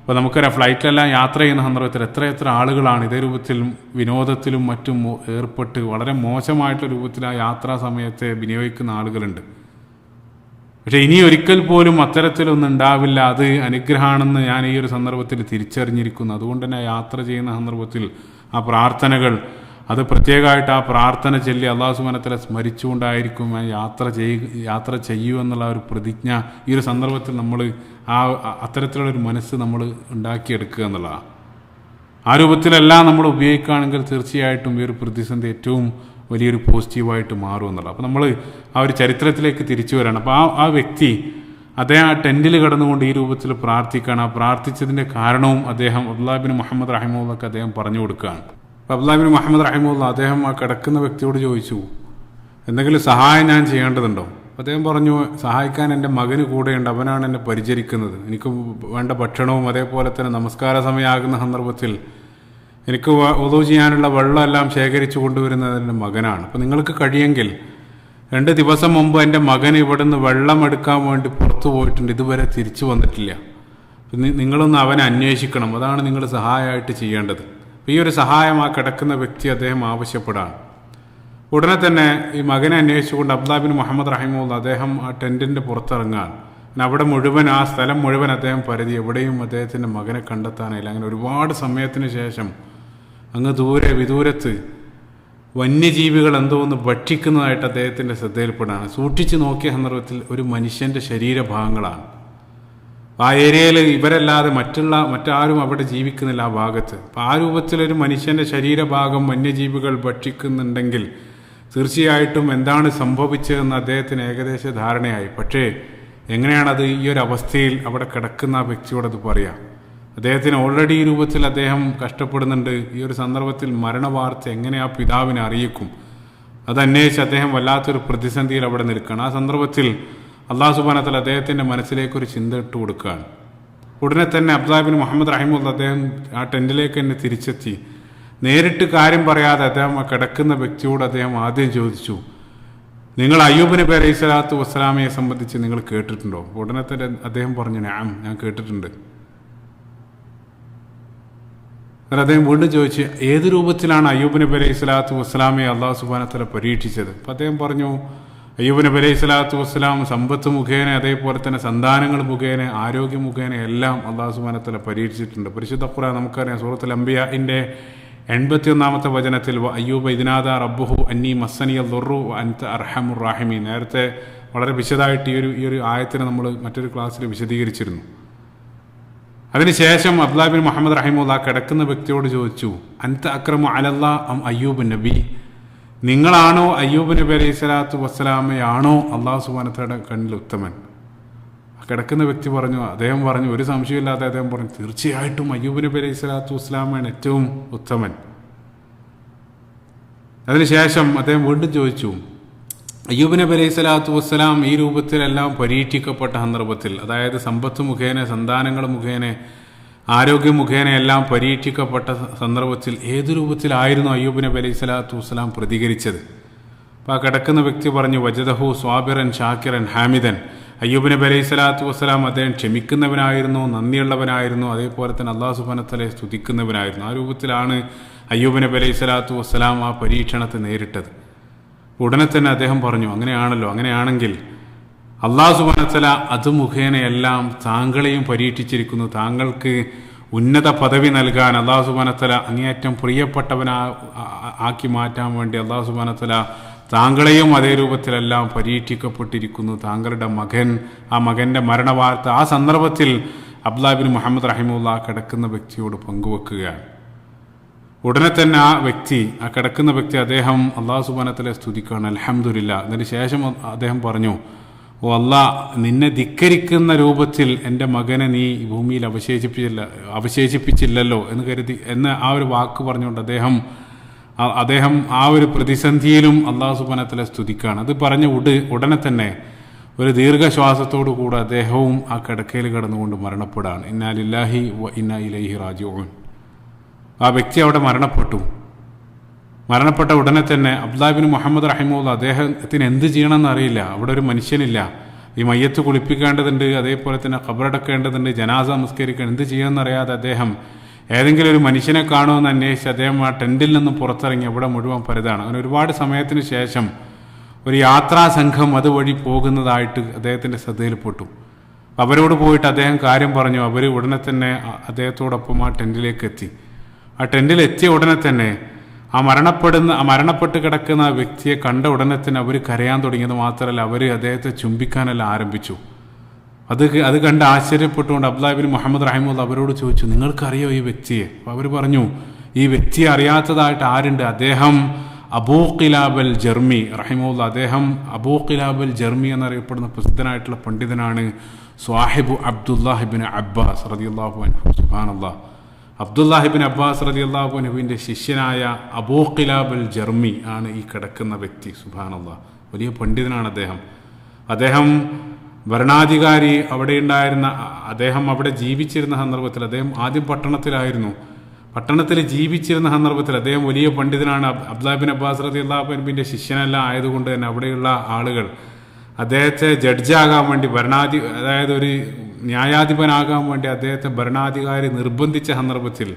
ഇപ്പോൾ നമുക്കൊരു ഫ്ലൈറ്റിലെല്ലാം യാത്ര ചെയ്യുന്ന സന്ദർഭത്തിൽ എത്ര എത്ര ആളുകളാണ് ഇതേ രൂപത്തിലും വിനോദത്തിലും മറ്റും ഏർപ്പെട്ട് വളരെ മോശമായിട്ടുള്ള രൂപത്തിൽ ആ യാത്രാ സമയത്തെ വിനിയോഗിക്കുന്ന ആളുകളുണ്ട്. പക്ഷെ ഇനി ഒരിക്കൽ പോലും അത്തരത്തിലൊന്നും ഉണ്ടാവില്ല. അത് അനുഗ്രഹമാണെന്ന് ഞാൻ ഈ ഒരു സന്ദർഭത്തിൽ തിരിച്ചറിഞ്ഞിരിക്കുന്നു. അതുകൊണ്ട് തന്നെ യാത്ര ചെയ്യുന്ന സന്ദർഭത്തിൽ ആ പ്രാർത്ഥനകൾ അത് പ്രത്യേകമായിട്ട് ആ പ്രാർത്ഥന ചൊല്ലി അള്ളാഹു സുബാനത്തിലെ സ്മരിച്ചുകൊണ്ടായിരിക്കും ഞാൻ യാത്ര ചെയ്യുക യാത്ര ചെയ്യൂ എന്നുള്ള ഒരു പ്രതിജ്ഞ ഈ ഒരു സന്ദർഭത്തിൽ നമ്മൾ ആ അത്തരത്തിലുള്ളൊരു മനസ്സ് നമ്മൾ ഉണ്ടാക്കിയെടുക്കുക എന്നുള്ളതാണ്. ആ രൂപത്തിലെല്ലാം നമ്മൾ ഉപയോഗിക്കുകയാണെങ്കിൽ തീർച്ചയായിട്ടും ഈ ഒരു പ്രതിസന്ധി ഏറ്റവും വലിയൊരു പോസിറ്റീവായിട്ട് മാറും എന്നുള്ളത്. അപ്പോൾ നമ്മൾ ആ ഒരു ചരിത്രത്തിലേക്ക് തിരിച്ചു വരാണ്. അപ്പോൾ ആ ആ വ്യക്തി അദ്ദേഹം ആ ടെന്റിൽ കിടന്നുകൊണ്ട് ഈ രൂപത്തിൽ പ്രാർത്ഥിക്കുകയാണ്. ആ പ്രാർത്ഥിച്ചതിന്റെ കാരണവും അദ്ദേഹം അബ്ദുല്ലാബിൻ മുഹമ്മദ് റഹിമുള്ളക്ക് അദ്ദേഹം പറഞ്ഞു കൊടുക്കുകയാണ്. അപ്പോൾ അബ്ദുല്ലാബിൻ മുഹമ്മദ് റഹിമുള്ള അദ്ദേഹം ആ കിടക്കുന്ന വ്യക്തിയോട് ചോദിച്ചു എന്തെങ്കിലും സഹായം ഞാൻ ചെയ്യേണ്ടതുണ്ടോ? അദ്ദേഹം പറഞ്ഞു സഹായിക്കാൻ എന്റെ മകന് കൂടെയുണ്ട്. അവനാണ് എന്നെ പരിചരിക്കുന്നത്. എനിക്ക് വേണ്ട ഭക്ഷണവും അതേപോലെ തന്നെ നമസ്കാര സമയമാകുന്ന സന്ദർഭത്തിൽ എനിക്ക് ഒതു ചെയ്യാനുള്ള വെള്ളമെല്ലാം ശേഖരിച്ചു കൊണ്ടുവരുന്നത് എന്റെ മകനാണ്. അപ്പോൾ നിങ്ങൾക്ക് കഴിയെങ്കിൽ രണ്ട് ദിവസം മുമ്പ് എന്റെ മകൻ ഇവിടുന്ന് വെള്ളം എടുക്കാൻ വേണ്ടി പുറത്തു പോയിട്ടുണ്ട്. ഇതുവരെ തിരിച്ചു വന്നിട്ടില്ല. നിങ്ങളൊന്ന് അവനെ അന്വേഷിക്കണം. അതാണ് നിങ്ങൾ സഹായമായിട്ട് ചെയ്യേണ്ടത്. ഈ ഒരു സഹായം ആ കിടക്കുന്ന വ്യക്തി അദ്ദേഹം ആവശ്യപ്പെടാണ്. ഉടനെ തന്നെ ഈ മകനെ അന്വേഷിച്ചുകൊണ്ട് അബ്ദാബിൻ മുഹമ്മദ് റഹിമുള്ള അദ്ദേഹം ആ ടെന്റിന്റെ പുറത്തിറങ്ങാൻ പിന്നെ അവിടെ മുഴുവൻ ആ സ്ഥലം മുഴുവൻ അദ്ദേഹം പരിധി എവിടെയും അദ്ദേഹത്തിന്റെ മകനെ കണ്ടെത്താനായില്ല. അങ്ങനെ ഒരുപാട് സമയത്തിന് ശേഷം അങ്ങ് ദൂരെ വിദൂരത്ത് വന്യജീവികൾ എന്തോ ഒന്ന് ഭക്ഷിക്കുന്നതായിട്ട് അദ്ദേഹത്തിന്റെ ശ്രദ്ധയിൽപ്പെടാണ്. സൂക്ഷിച്ചു നോക്കിയ സന്ദർഭത്തിൽ ഒരു മനുഷ്യന്റെ ശരീരഭാഗങ്ങളാണ്. ആ ഏരിയയിൽ ഇവരല്ലാതെ മറ്റുള്ള മറ്റാരും അവിടെ ജീവിക്കുന്നില്ല ആ ഭാഗത്ത്. അപ്പം ആ രൂപത്തിലൊരു മനുഷ്യന്റെ ശരീരഭാഗം വന്യജീവികൾ ഭക്ഷിക്കുന്നുണ്ടെങ്കിൽ തീർച്ചയായിട്ടും എന്താണ് സംഭവിച്ചതെന്ന് അദ്ദേഹത്തിന് ഏകദേശ ധാരണയായി. പക്ഷേ എങ്ങനെയാണത് ഈ ഒരു അവസ്ഥയിൽ അവിടെ കിടക്കുന്ന ആ വ്യക്തിയോടത് പറയാം. അദ്ദേഹത്തിന് ഓൾറെഡി ഈ രൂപത്തിൽ അദ്ദേഹം കഷ്ടപ്പെടുന്നുണ്ട്. ഈ ഒരു സന്ദർഭത്തിൽ മരണവാർത്ത എങ്ങനെ ആ പിതാവിനെ അറിയിക്കും? അതന്വേഷിച്ച് അദ്ദേഹം വല്ലാത്തൊരു പ്രതിസന്ധിയിൽ അവിടെ നിൽക്കുകയാണ്. ആ സന്ദർഭത്തിൽ അള്ളാഹു സുബാനത്തിൽ അദ്ദേഹത്തിന്റെ മനസ്സിലേക്ക് ഒരു ചിന്ത ഇട്ട് കൊടുക്കുകയാണ്. ഉടനെ തന്നെ അബ്ദാബിൻ മുഹമ്മദ് റഹിമുൽ അദ്ദേഹം ആ ടെന്റിലേക്ക് തന്നെ തിരിച്ചെത്തി. നേരിട്ട് കാര്യം പറയാതെ അദ്ദേഹം ആ കിടക്കുന്ന വ്യക്തിയോട് അദ്ദേഹം ആദ്യം ചോദിച്ചു നിങ്ങൾ അയ്യൂബ് നബി അലൈഹി സ്വലാത്തു വസ്സലാമയെ സംബന്ധിച്ച് നിങ്ങൾ കേട്ടിട്ടുണ്ടോ? ഉടനെ തന്നെ അദ്ദേഹം പറഞ്ഞു ഞാൻ ഞാൻ കേട്ടിട്ടുണ്ട്. എന്നാൽ അദ്ദേഹം വീണ്ടും ചോദിച്ചു ഏത് രൂപത്തിലാണ് അയ്യൂബ് നബി അലൈഹി സ്വലാത്തു വസ്സലാമെ അള്ളാഹു സുബാനത്തല പരീക്ഷിച്ചത്? അപ്പം അദ്ദേഹം പറഞ്ഞു അയ്യൂബ് നബി അലൈഹി സ്വലാത്തു വസ്സലാം സമ്പത്ത് മുഖേന അതേപോലെ തന്നെ സന്താനങ്ങൾ മുഖേന ആരോഗ്യ മുഖേന എല്ലാം അള്ളാഹു സുബാനത്തല പരീക്ഷിച്ചിട്ടുണ്ട്. പരിശുദ്ധ ഖുറാൻ നമുക്കറിയാം സൂറത്തുൽ അംബിയന്റെ എൺപത്തി ഒന്നാമത്തെ വചനത്തിൽ "വ അയ്യൂബ് ഇദിനാദ റബ്ബുഹു അന്നി മസ്സനിയ ദുറു അൻത അർഹമുർ റാഹിമി നേരത്തെ വളരെ വിശദമായിട്ട് ഈ ഒരു ഈ ഒരു ആയത്തിനെ നമ്മൾ മറ്റൊരു ക്ലാസ്സിൽ വിശദീകരിച്ചിരുന്നു. അതിനുശേഷം അബ്ദുലാബിൻ മുഹമ്മദ് റഹിമുല്ല കിടക്കുന്ന വ്യക്തിയോട് ചോദിച്ചു അൻത അക്രമു അലല്ലാ അം അയ്യൂബ് നബി? നിങ്ങളാണോ അയ്യൂബ് നബി അലൈഹി സ്വലാത്തു വസ്സലാമയാണോ അള്ളാഹു സുബാനത്തയുടെ കണ്ണിൽ ഉത്തമൻ? കിടക്കുന്ന വ്യക്തി പറഞ്ഞു അദ്ദേഹം പറഞ്ഞു ഒരു സംശയമില്ലാതെ അദ്ദേഹം പറഞ്ഞു തീർച്ചയായിട്ടും അയ്യൂബ് നബി അലൈഹി സ്വലാത്തു വസ്സലാമയാണ് ഏറ്റവും ഉത്തമൻ. അതിനുശേഷം അദ്ദേഹം വീണ്ടും ചോദിച്ചു അയ്യൂബ് നബി അലൈഹി സ്വലാത്തു വസ്സലാം ഈ രൂപത്തിലെല്ലാം പരീക്ഷിക്കപ്പെട്ട സന്ദർഭത്തിൽ അതായത് സമ്പത്ത് മുഖേന സന്താനങ്ങൾ മുഖേന ആരോഗ്യ മുഖേന എല്ലാം പരീക്ഷിക്കപ്പെട്ട സന്ദർഭത്തിൽ ഏത് രൂപത്തിലായിരുന്നു അയ്യൂബ് നബി അലൈഹി സ്വലാത്തു വസ്സലാം പ്രതികരിച്ചത്? അപ്പോൾ ആ കിടക്കുന്ന വ്യക്തി പറഞ്ഞു വജദഹു സ്വാബിറൻ ഷാക്കിറൻ ഹാമിദൻ. അയ്യൂബ് നബി അലൈഹി സ്വലാത്തു വസ്സലാം അദ്ദേഹം ക്ഷമിക്കുന്നവനായിരുന്നു നന്ദിയുള്ളവനായിരുന്നു അതേപോലെ തന്നെ അള്ളാഹു സുബാനത്തലെ സ്തുതിക്കുന്നവനായിരുന്നു. ആ രൂപത്തിലാണ് അയ്യൂബ് നബി അലൈഹി സ്വലാത്തു വസ്സലാം ആ പരീക്ഷണത്തെ നേരിട്ടത്. ഉടനെ തന്നെ അദ്ദേഹം പറഞ്ഞു അങ്ങനെയാണല്ലോ അങ്ങനെയാണെങ്കിൽ അള്ളാഹു സുബാനത്തല അത് മുഖേനയെല്ലാം താങ്കളെയും പരീക്ഷിച്ചിരിക്കുന്നു. താങ്കൾക്ക് ഉന്നത പദവി നൽകാൻ അള്ളാഹു സുബാനത്തല അങ്ങേയറ്റം പ്രിയപ്പെട്ടവനാ ആക്കി മാറ്റാൻ വേണ്ടി അള്ളാഹു സുബാനത്തല താങ്കളെയും അതേ രൂപത്തിലെല്ലാം പരീക്ഷിക്കപ്പെട്ടിരിക്കുന്നു. താങ്കളുടെ മകൻ ആ മകന്റെ മരണവാർത്ത ആ സന്ദർഭത്തിൽ അബ്ദാബിൻ മുഹമ്മദ് റഹിമുല്ല കിടക്കുന്ന വ്യക്തിയോട് പങ്കുവെക്കുകയാണ്. ഉടനെ തന്നെ ആ വ്യക്തി ആ കിടക്കുന്ന വ്യക്തി അദ്ദേഹം അള്ളാഹു സുബാനത്തിലെ സ്തുതിക്കുകയാണ് അലഹമുല്ല അതിന് ശേഷം അദ്ദേഹം പറഞ്ഞു ഓ അല്ലാ നിന്നെ ധിക്കരിക്കുന്ന രൂപത്തിൽ എന്റെ മകനെ നീ ഭൂമിയിൽ അവശേഷിപ്പിച്ചില്ല അവശേഷിപ്പിച്ചില്ലല്ലോ എന്ന് കരുതി എന്ന് ആ ഒരു വാക്ക് പറഞ്ഞുകൊണ്ട് അദ്ദേഹം അദ്ദേഹം ആ ഒരു പ്രതിസന്ധിയിലും അള്ളാഹു സുബാനത്തിലെ സ്തുതിക്കുകയാണ്. അത് പറഞ്ഞ ഉട ഉടനെ തന്നെ ഒരു ദീർഘശ്വാസത്തോടു കൂടെ അദ്ദേഹവും ആ കിടക്കയിൽ കടന്നുകൊണ്ട് മരണപ്പെടാണ് ഇന്നാലില്ലാഹി വ ഇന്ന ഇലൈഹി റാജിഊൻ. ആ വ്യക്തി അവിടെ മരണപ്പെട്ടു. മരണപ്പെട്ട ഉടനെ തന്നെ അബ്ദാബിൻ മുഹമ്മദ് റഹിമുള്ള അദ്ദേഹത്തിന് എന്ത് ചെയ്യണമെന്ന് അറിയില്ല. അവിടെ ഒരു മനുഷ്യനില്ല. ഈ മയ്യത്ത് കുളിപ്പിക്കേണ്ടതുണ്ട് അതേപോലെ തന്നെ ഖബറടക്കേണ്ടതുണ്ട് ജനാസ നമസ്കരിക്കണം എന്ത് ചെയ്യണമെന്ന് അറിയാതെ അദ്ദേഹം ഏതെങ്കിലും ഒരു മനുഷ്യനെ കാണുമെന്ന് അന്വേഷിച്ച് അദ്ദേഹം ആ ടെന്റിൽ നിന്ന് പുറത്തിറങ്ങി അവിടെ മുഴുവൻ പരുതാണ്. അങ്ങനെ ഒരുപാട് സമയത്തിന് ശേഷം ഒരു യാത്രാ സംഘം അതുവഴി പോകുന്നതായിട്ട് അദ്ദേഹത്തിന്റെ ശ്രദ്ധയിൽപ്പെട്ടു. അവരോട് പോയിട്ട് അദ്ദേഹം കാര്യം പറഞ്ഞു. അവർ ഉടനെ തന്നെ അദ്ദേഹത്തോടൊപ്പം ആ ടെന്റിലേക്ക് എത്തി. ആ ടെന്റിൽ എത്തിയ ഉടനെ തന്നെ ആ മരണപ്പെടുന്ന ആ മരണപ്പെട്ട് കിടക്കുന്ന വ്യക്തിയെ കണ്ട ഉടനെ തന്നെ അവർ കരയാൻ തുടങ്ങിയത് മാത്രമല്ല അവർ അദ്ദേഹത്തെ ചുംബിക്കാനെല്ലാം ആരംഭിച്ചു. അത് അത് കണ്ട് ആശ്ചര്യപ്പെട്ടുകൊണ്ട് അബ്ദാബിൻ മുഹമ്മദ് റഹിമുള്ള അവരോട് ചോദിച്ചു നിങ്ങൾക്കറിയോ ഈ വ്യക്തിയെ? അവർ പറഞ്ഞു ഈ വ്യക്തിയെ അറിയാത്തതായിട്ട് ആരുണ്ട്? അദ്ദേഹം അബൂ കിലാബൽ ജർമി റഹിമുള്ള അദ്ദേഹം അബൂ കിലാബൽ ജർമി എന്നറിയപ്പെടുന്ന പ്രസിദ്ധനായിട്ടുള്ള പണ്ഡിതനാണ് സ്വാഹിബു അബ്ദുല്ലാഹിബിൻ അബ്ബാസ് റതിയുല്ലാഹു അൻഹു സുബാനല്ലാഹ് അബ്ദുല്ലാഹിബിൻ അബ്ബാസ് റതി അള്ളാഹുനുവിന്റെ ശിഷ്യനായ അബൂ ഖിലാബൽ ജർമി ആണ് ഈ കിടക്കുന്ന വ്യക്തി. സുബാനുള്ള വലിയ പണ്ഡിതനാണ് അദ്ദേഹം. അദ്ദേഹം ഭരണാധികാരി അവിടെ ഉണ്ടായിരുന്ന അദ്ദേഹം അവിടെ ജീവിച്ചിരുന്ന സന്ദർഭത്തിൽ അദ്ദേഹം ആദ്യം പട്ടണത്തിലായിരുന്നു. പട്ടണത്തിൽ ജീവിച്ചിരുന്ന സന്ദർഭത്തിൽ അദ്ദേഹം വലിയ പണ്ഡിതനാണ്. അബ്- അബ്ദുല്ലാഹിബിൻ അബ്ബാസ് റതി അള്ളാഹുബിന്റെ ശിഷ്യനെല്ലാം ആയതുകൊണ്ട് തന്നെ അവിടെയുള്ള ആളുകൾ അദ്ദേഹത്തെ ജഡ്ജാകാൻ വേണ്ടി ഭരണാധി അതായത് ഒരു ന്യായാധിപനാകാൻ വേണ്ടി അദ്ദേഹത്തെ ഭരണാധികാരി നിർബന്ധിച്ച സന്ദർഭത്തിൽ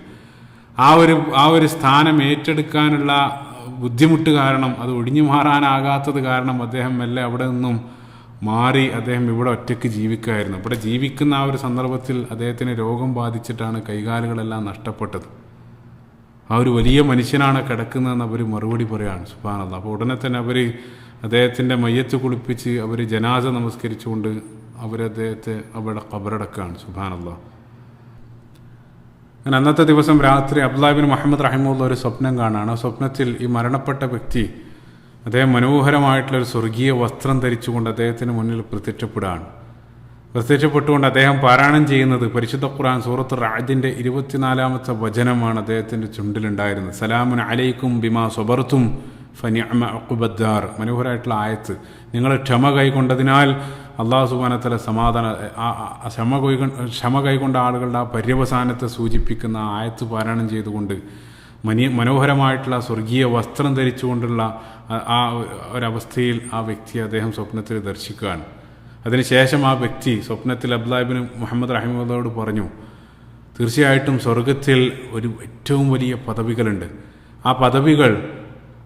ആ ഒരു ആ ഒരു സ്ഥാനം ഏറ്റെടുക്കാനുള്ള ബുദ്ധിമുട്ട് കാരണം അത് ഒഴിഞ്ഞു മാറാനാകാത്തത് കാരണം അദ്ദേഹം മെല്ലെ അവിടെ നിന്നും മാറി അദ്ദേഹം ഇവിടെ ഒറ്റയ്ക്ക് ജീവിക്കുമായിരുന്നു ഇവിടെ ജീവിക്കുന്ന ആ ഒരു സന്ദർഭത്തിൽ അദ്ദേഹത്തിന് രോഗം ബാധിച്ചിട്ടാണ് കൈകാലുകളെല്ലാം നഷ്ടപ്പെട്ടത്. ആ ഒരു വലിയ മനുഷ്യനാണ് കിടക്കുന്നതെന്ന് അവർ മറുപടി പറയുകയാണ് സുബാനല്ല അപ്പോൾ ഉടനെ തന്നെ അവർ അദ്ദേഹത്തിന്റെ മയ്യത്ത് കുളിപ്പിച്ച് അവർ ജനാസ നമസ്കരിച്ചുകൊണ്ട് അവർ അദ്ദേഹത്തെ അവിടെ കബറടക്കാണ് സുബാനല്ല അങ്ങനെ അന്നത്തെ ദിവസം രാത്രി അബ്ദുലാബിൻ മുഹമ്മദ് റഹിമുള്ള ഒരു സ്വപ്നം കാണാണ്. ആ സ്വപ്നത്തിൽ ഈ മരണപ്പെട്ട വ്യക്തി അദ്ദേഹം മനോഹരമായിട്ടുള്ള ഒരു സ്വർഗീയ വസ്ത്രം ധരിച്ചുകൊണ്ട് അദ്ദേഹത്തിന് മുന്നിൽ പ്രത്യക്ഷപ്പെടുകയാണ്. പ്രത്യക്ഷപ്പെട്ടുകൊണ്ട് അദ്ദേഹം പാരായണം ചെയ്യുന്നത് പരിശുദ്ധ ഖുർആൻ സൂറത്ത് റാജിന്റെ ഇരുപത്തിനാലാമത്തെ വചനമാണ് അദ്ദേഹത്തിന്റെ ചുണ്ടിലുണ്ടായിരുന്നത്. സലാമുൻ അലൈക്കും ബിമാ സ്വബർത്തും ഫനിഅമ അക്കുബദ്ദാർ മനോഹരമായിട്ടുള്ള ആയത്ത്. നിങ്ങൾ ക്ഷമ കൈകൊണ്ടതിനാൽ അള്ളാഹു സുബാനത്തല സമാധാന ക്ഷമ കൈ ക്ഷമ കൈകൊണ്ട ആളുകളുടെ ആ പര്യവസാനത്തെ സൂചിപ്പിക്കുന്ന ആയത്ത് പാരായണം ചെയ്തുകൊണ്ട് മനി മനോഹരമായിട്ടുള്ള സ്വർഗീയ വസ്ത്രം ധരിച്ചുകൊണ്ടുള്ള ആ- ആ ഒരവസ്ഥയിൽ ആ വ്യക്തി അദ്ദേഹം സ്വപ്നത്തിൽ ദർശിക്കുകയാണ്. അതിനുശേഷം ആ വ്യക്തി സ്വപ്നത്തിൽ അബ്ദാബിന് മുഹമ്മദ് റഹിമുള്ളോട് പറഞ്ഞു തീർച്ചയായിട്ടും സ്വർഗത്തിൽ ഒരു ഏറ്റവും വലിയ പദവികളുണ്ട്. ആ പദവികൾ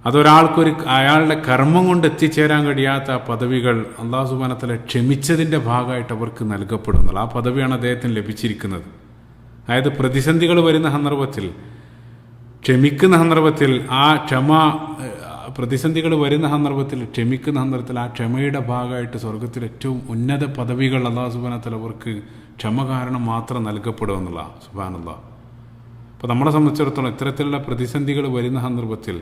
അതൊരാൾക്കൊരു അയാളുടെ കർമ്മം കൊണ്ട് എത്തിച്ചേരാൻ കഴിയാത്ത പദവികൾ അള്ളാഹു സുബാനത്തല ക്ഷമിച്ചതിന്റെ ഭാഗമായിട്ട് അവർക്ക് നൽകപ്പെടുന്നത് ആ പദവിയാണ് അദ്ദേഹത്തിന് ലഭിച്ചിരിക്കുന്നത്. അതായത് പ്രതിസന്ധികൾ വരുന്ന സന്ദർഭത്തിൽ ക്ഷമിക്കുന്ന സന്ദർഭത്തിൽ ആ ക്ഷമ പ്രതിസന്ധികൾ വരുന്ന സന്ദർഭത്തിൽ ക്ഷമിക്കുന്ന സന്ദർഭത്തിൽ ആ ക്ഷമയുടെ ഭാഗമായിട്ട് സ്വർഗത്തിൽ ഏറ്റവും ഉന്നത പദവികൾ അള്ളാഹു സുബാനത്തല അവർക്ക് ക്ഷമ കാരണം മാത്രം നൽകപ്പെടുമെന്നുള്ള സുബാനുള്ള അപ്പോൾ നമ്മളെ സംബന്ധിച്ചിടത്തോളം ഇത്തരത്തിലുള്ള പ്രതിസന്ധികൾ വരുന്ന സന്ദർഭത്തിൽ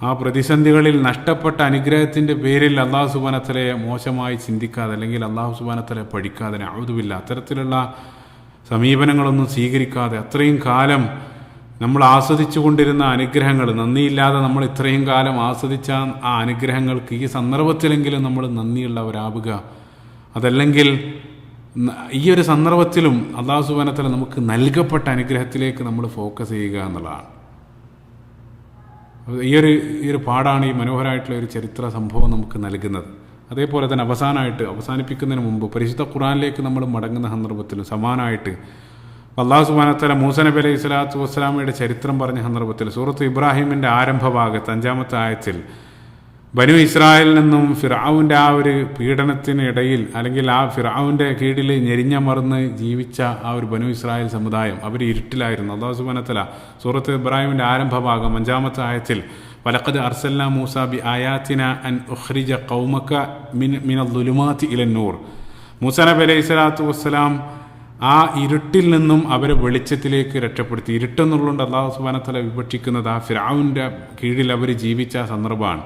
ആ പ്രതിസന്ധികളിൽ നഷ്ടപ്പെട്ട അനുഗ്രഹത്തിന്റെ പേരിൽ അള്ളാഹു സുബാനത്തലയെ മോശമായി ചിന്തിക്കാതെ അല്ലെങ്കിൽ അള്ളാഹു സുബാനത്തലെ പഠിക്കാതെ അഴുതുമില്ല അത്തരത്തിലുള്ള സമീപനങ്ങളൊന്നും സ്വീകരിക്കാതെ അത്രയും കാലം നമ്മൾ ആസ്വദിച്ചു കൊണ്ടിരുന്ന അനുഗ്രഹങ്ങൾ നന്ദിയില്ലാതെ നമ്മൾ ഇത്രയും കാലം ആസ്വദിച്ച ആ അനുഗ്രഹങ്ങൾക്ക് ഈ സന്ദർഭത്തിലെങ്കിലും നമ്മൾ നന്ദിയുള്ളവരാവുക. അതല്ലെങ്കിൽ ഈ ഒരു സന്ദർഭത്തിലും അള്ളാഹു സുബാനത്തല നമുക്ക് നൽകപ്പെട്ട അനുഗ്രഹത്തിലേക്ക് നമ്മൾ ഫോക്കസ് ചെയ്യുക എന്നുള്ളതാണ്. ഈ ഒരു ഈ ഒരു പാടാണ് ഈ മനോഹരമായിട്ടുള്ള ഒരു ചരിത്ര സംഭവം നമുക്ക് നൽകുന്നത്. അതേപോലെ തന്നെ അവസാനമായിട്ട് അവസാനിപ്പിക്കുന്നതിന് മുമ്പ് പരിശുദ്ധ ഖുറാനിലേക്ക് നമ്മൾ മടങ്ങുന്ന സന്ദർഭത്തിലും സമാനമായിട്ട് അള്ളാഹു സുബാനത്തല മൂസ നബി അലൈഹി സ്വലാത്തു വസ്സലാമയുടെ ചരിത്രം പറഞ്ഞ സന്ദർഭത്തിൽ സൂറത്ത് ഇബ്രാഹിമിന്റെ ആരംഭ ഭാഗത്ത് അഞ്ചാമത്തെ ആയത്തിൽ ബനു ഇസ്രായേലിൽ നിന്നും ഫിറാവുന്റെ ആ ഒരു പീഡനത്തിനിടയിൽ അല്ലെങ്കിൽ ആ ഫിറാവുന്റെ കീഴിൽ ഞെരിഞ്ഞമർന്ന് ജീവിച്ച ആ ഒരു ബനു ഇസ്രായേൽ സമുദായം അവർ ഇരുട്ടിലായിരുന്നു. അള്ളാഹു സുബാനത്തല സൂറത്ത് ഇബ്രാഹിമിന്റെ ആരംഭഭാഗം അഞ്ചാമത്തെ ആയത്തിൽ വലക്കത് അർസല്ല മൂസ ബി ആയാത്തിന അൻ ഉഹ്രിജ കൗമക്ക മിൻ മിന ലുലുമാത്തി ഇലന്നൂർ മൂസ നബി അലൈഹി സ്വലാത്തു വസ്സലാം ആ ഇരുട്ടിൽ നിന്നും അവരെ വെളിച്ചത്തിലേക്ക് രക്ഷപ്പെടുത്തി. ഇരുട്ടെന്നുള്ളതുകൊണ്ട് അള്ളാഹു സുബാനത്തല വിഭക്ഷിക്കുന്നത് ആ ഫിറാവിന്റെ കീഴിൽ അവർ ജീവിച്ച സന്ദർഭമാണ്.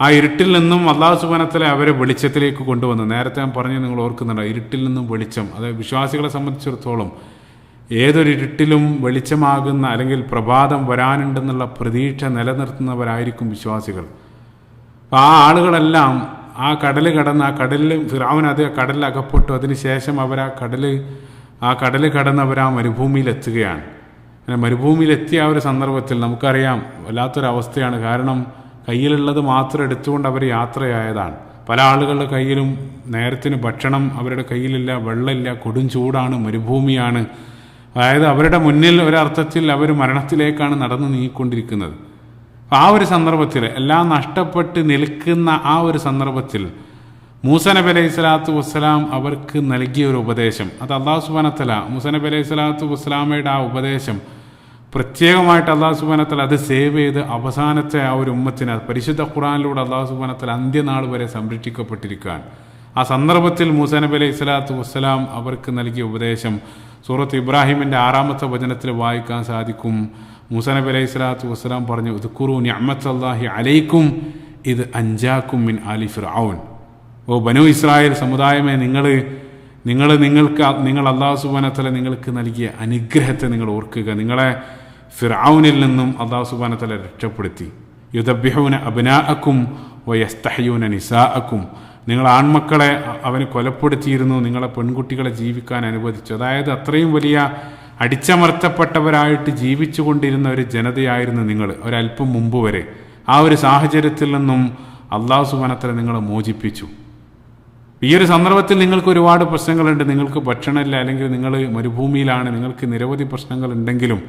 ആ ഇരുട്ടിൽ നിന്നും അള്ളാഹു സുബാനത്തലെ അവരെ വെളിച്ചത്തിലേക്ക് കൊണ്ടുവന്നു. നേരത്തെ ഞാൻ പറഞ്ഞു നിങ്ങൾ ഓർക്കുന്നുണ്ട്. ഇരുട്ടിൽ നിന്നും വെളിച്ചം. അതായത് വിശ്വാസികളെ സംബന്ധിച്ചിടത്തോളം ഏതൊരു ഇരുട്ടിലും വെളിച്ചമാകുന്ന അല്ലെങ്കിൽ പ്രഭാതം വരാനുണ്ടെന്നുള്ള പ്രതീക്ഷ നിലനിർത്തുന്നവരായിരിക്കും വിശ്വാസികൾ. അപ്പോൾ ആ ആളുകളെല്ലാം ആ കടൽ കടന്ന് ആ കടലിൽ ഫിറാവൻ അത് കടലിൽ അകപ്പെട്ടു. അതിനുശേഷം അവർ ആ കടൽ ആ കടൽ കടന്ന് അവർ ആ മരുഭൂമിയിൽ എത്തുകയാണ് അങ്ങനെ മരുഭൂമിയിലെത്തിയ ആ ഒരു സന്ദർഭത്തിൽ നമുക്കറിയാം വല്ലാത്തൊരവസ്ഥയാണ്. കാരണം കയ്യിലുള്ളത് മാത്രം എടുത്തുകൊണ്ട് അവർ യാത്രയായതാണ്. പല ആളുകളുടെ കയ്യിലും നേരത്തിന് ഭക്ഷണം അവരുടെ കയ്യിലില്ല വെള്ളമില്ല കൊടും ചൂടാണ് മരുഭൂമിയാണ്. അതായത് അവരുടെ മുന്നിൽ ഒരർത്ഥത്തിൽ അവർ മരണത്തിലേക്കാണ് നടന്നു നീങ്ങിക്കൊണ്ടിരിക്കുന്നത്. ആ ഒരു സന്ദർഭത്തിൽ എല്ലാം നഷ്ടപ്പെട്ട് നിൽക്കുന്ന ആ ഒരു സന്ദർഭത്തിൽ മൂസനബി അലൈഹി സ്വലാത്തു വസ്സലാം അവർക്ക് നൽകിയ ഒരു ഉപദേശം. അത് അള്ളാഹു സുബാനത്തല മൂസനബി അലൈഹി സ്വലാത്തു വസ്സലാമയുടെ ആ ഉപദേശം പ്രത്യേകമായിട്ട് അള്ളാഹു സുബാനത്തല അത് സേവ് ചെയ്ത് അവസാനത്തെ ആ ഒരു ഉമ്മത്തിന് പരിശുദ്ധ ഖുറാനിലൂടെ അള്ളാഹു സുബാനത്തല അന്ത്യനാൾ വരെ സംരക്ഷിക്കപ്പെട്ടിരിക്കുകയാണ്. ആ സന്ദർഭത്തിൽ മൂസ നബി അലൈഹി സ്വലാത്തു വസ്സലാം അവർക്ക് നൽകിയ ഉപദേശം സൂറത്ത് ഇബ്രാഹിമിന്റെ ആറാമത്തെ വചനത്തിൽ വായിക്കാൻ സാധിക്കും. മൂസ നബി അലൈഹി സ്വലാത്തു വസ്സലാം പറഞ്ഞു ഉദ്ഖുറു ഞമ്മത്ത് അള്ളാഹി അലൈക്കും ഇത് അഞ്ചാക്കും മിൻ ആലി ഫിർഔൻ. ഓ ബനു ഇസ്രായേൽ സമുദായമേ നിങ്ങൾ നിങ്ങൾ നിങ്ങൾക്ക് നിങ്ങൾ അള്ളാഹു സുബാനത്തല നിങ്ങൾക്ക് നൽകിയ അനുഗ്രഹത്തെ നിങ്ങൾ ഓർക്കുക. നിങ്ങളെ ഫിർഔനിൽ നിന്നും അള്ളാഹു സുബാനത്തല രക്ഷപ്പെടുത്തി. യുദ്ധബ്യഹൂന അബിനാഅക്കും വയസ്തഹയൂന നിസാഅക്കും. നിങ്ങൾ ആൺമക്കളെ അവന് കൊലപ്പെടുത്തിയിരുന്നു നിങ്ങളെ പെൺകുട്ടികളെ ജീവിക്കാൻ അനുവദിച്ചു. അതായത് അത്രയും വലിയ അടിച്ചമർത്തപ്പെട്ടവരായിട്ട് ജീവിച്ചു കൊണ്ടിരുന്ന ഒരു ജനതയായിരുന്നു നിങ്ങൾ ഒരല്പം മുമ്പ് വരെ. ആ ഒരു സാഹചര്യത്തിൽ നിന്നും അള്ളാഹു സുബാനത്തല നിങ്ങളെ മോചിപ്പിച്ചു. ഈ ഒരു സന്ദർഭത്തിൽ നിങ്ങൾക്ക് ഒരുപാട് പ്രശ്നങ്ങളുണ്ട്. നിങ്ങൾക്ക് ഭക്ഷണമില്ല അല്ലെങ്കിൽ നിങ്ങൾ മരുഭൂമിയിലാണ് നിങ്ങൾക്ക് നിരവധി പ്രശ്നങ്ങൾ ഉണ്ടെങ്കിലും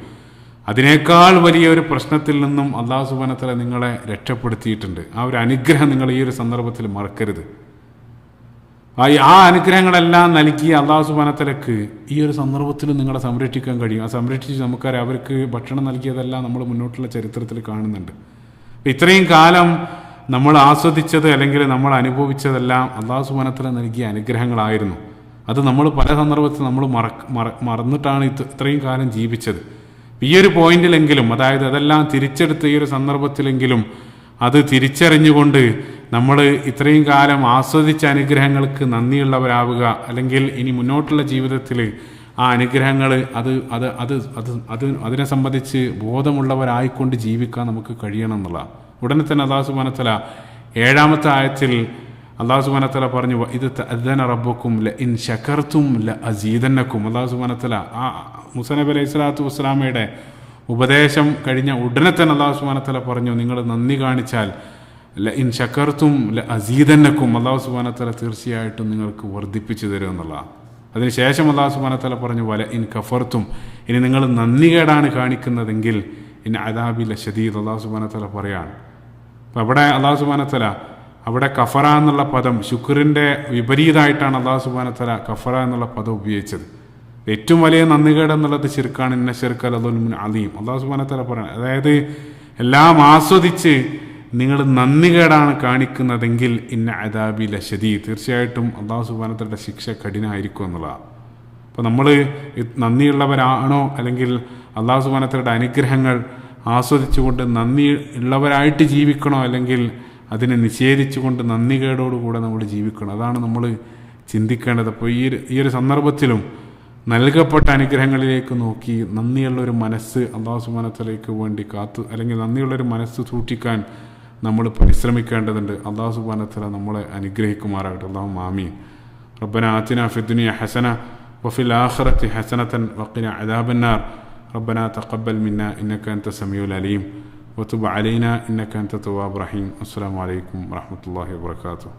അതിനേക്കാൾ വലിയ ഒരു പ്രശ്നത്തിൽ നിന്നും അള്ളാഹു സുബാനത്തല നിങ്ങളെ രക്ഷപ്പെടുത്തിയിട്ടുണ്ട്. ആ ഒരു അനുഗ്രഹം നിങ്ങൾ ഈ ഒരു സന്ദർഭത്തിൽ മറക്കരുത്. ആ അനുഗ്രഹങ്ങളെല്ലാം നൽകി അള്ളാഹു സുബാനത്തലക്ക് ഈ ഒരു സന്ദർഭത്തിൽ നിങ്ങളെ സംരക്ഷിക്കാൻ കഴിയും. ആ സംരക്ഷിച്ച് നമുക്കറിയാം അവർക്ക് ഭക്ഷണം നൽകിയതെല്ലാം നമ്മൾ മുന്നോട്ടുള്ള ചരിത്രത്തിൽ കാണുന്നുണ്ട്. ഇത്രയും കാലം നമ്മൾ ആസ്വദിച്ചത് അല്ലെങ്കിൽ നമ്മൾ അനുഭവിച്ചതെല്ലാം അള്ളാഹു സുബാനത്തല നൽകിയ അനുഗ്രഹങ്ങളായിരുന്നു. അത് നമ്മൾ പല സന്ദർഭത്തിൽ നമ്മൾ മറ മറന്നിട്ടാണ് ഇത്രയും കാലം ജീവിച്ചത്. ഈ ഒരു പോയിന്റിലെങ്കിലും അതായത് അതെല്ലാം തിരിച്ചെടുത്ത ഈ ഒരു സന്ദർഭത്തിലെങ്കിലും അത് തിരിച്ചറിഞ്ഞുകൊണ്ട് നമ്മൾ ഇത്രയും കാലം ആസ്വദിച്ച അനുഗ്രഹങ്ങൾക്ക് നന്ദിയുള്ളവരാവുക അല്ലെങ്കിൽ ഇനി മുന്നോട്ടുള്ള ജീവിതത്തിൽ ആ അനുഗ്രഹങ്ങൾ അത് അത് അത് അത് അത് അതിനെ സംബന്ധിച്ച് ബോധമുള്ളവരായിക്കൊണ്ട് ജീവിക്കാൻ നമുക്ക് കഴിയണം എന്നുള്ള ഉടനെ തന്നെ അതാസുമാനത്തല ഏഴാമത്തെ ആയത്തിൽ അള്ളാഹു സുബാനത്തല പറഞ്ഞു ഇത് അദ്ദന റബ്ബക്കും ല ഇൻ ഷക്കർത്തും ല അസീദന്നക്കും അള്ളാഹു സുബാനത്തല ആ മുസനബ് അലൈഹി സ്വലാത്തു വസ്സലാമയുടെ ഉപദേശം കഴിഞ്ഞ ഉടനെ തന്നെ അള്ളാഹു സുബാനത്തല പറഞ്ഞു നിങ്ങൾ നന്ദി കാണിച്ചാൽ ല ഇൻ ഷക്കർത്തും ല അസീദന്നക്കും അള്ളാഹു സുബാനത്തല തീർച്ചയായിട്ടും നിങ്ങൾക്ക് വർദ്ധിപ്പിച്ചു തരും എന്നുള്ളതാണ് അതിനുശേഷം അള്ളാഹു സുബാനത്തല പറഞ്ഞു വല ഇൻ കഫർത്തും ഇനി നിങ്ങൾ നന്ദി നന്ദികേടാണ് കാണിക്കുന്നതെങ്കിൽ ഇൻ അദാബില ഷദീദ് അള്ളാഹു സുബാനത്തല പറയാണ്. അപ്പം അവിടെ അള്ളാഹു സുബാനത്തല അവിടെ കഫറ എന്നുള്ള പദം ശുക്രിന്റെ വിപരീതമായിട്ടാണ് അള്ളാഹു സുബാനത്തല കഫറ എന്നുള്ള പദം ഉപയോഗിച്ചത്. ഏറ്റവും വലിയ നന്ദികേട് എന്നുള്ളത് ചെറുക്കാണ് ഇന്ന ചെറുക്കൽ അതൊന്നും അലീം അള്ളാഹു സുബാനത്തല പറയണം. അതായത് എല്ലാം ആസ്വദിച്ച് നിങ്ങൾ നന്ദികേടാണ് കാണിക്കുന്നതെങ്കിൽ ഇന്ന അദാബി ലശദി തീർച്ചയായിട്ടും അള്ളാഹു സുബാനത്തലയുടെ ശിക്ഷ കഠിനമായിരിക്കും എന്നുള്ളതാണ്. അപ്പോൾ നമ്മൾ നന്ദിയുള്ളവരാണോ അല്ലെങ്കിൽ അള്ളാഹു സുബാനത്തലയുടെ അനുഗ്രഹങ്ങൾ ആസ്വദിച്ചുകൊണ്ട് നന്ദി ഉള്ളവരായിട്ട് ജീവിക്കണോ അല്ലെങ്കിൽ അതിനെ നിഷേധിച്ചുകൊണ്ട് നന്ദികേടോടുകൂടെ നമ്മൾ ജീവിക്കണം അതാണ് നമ്മൾ ചിന്തിക്കേണ്ടത് അപ്പോൾ ഈ ഈ ഒരു സന്ദർഭത്തിലും നൽകപ്പെട്ട അനുഗ്രഹങ്ങളിലേക്ക് നോക്കി നന്ദിയുള്ളൊരു മനസ്സ് അള്ളാഹു സുബാനത്തിലേക്ക് വേണ്ടി കാത്തു അല്ലെങ്കിൽ നന്ദിയുള്ളൊരു മനസ്സ് സൂക്ഷിക്കാൻ നമ്മൾ പരിശ്രമിക്കേണ്ടതുണ്ട് അള്ളാഹു സുബാനത്തല നമ്മളെ അനുഗ്രഹിക്കുമാറാകട്ടെ അള്ളാഹു മാമീൻ ربنا آتنا في الدنيا حسنة وفي الآخرة حسنة وقنا عذاب النار ربنا تقبل منا إنك أنت السميع العليم وتب علينا إنك أنت التواب الرحيم السلام عليكم ورحمة الله وبركاته.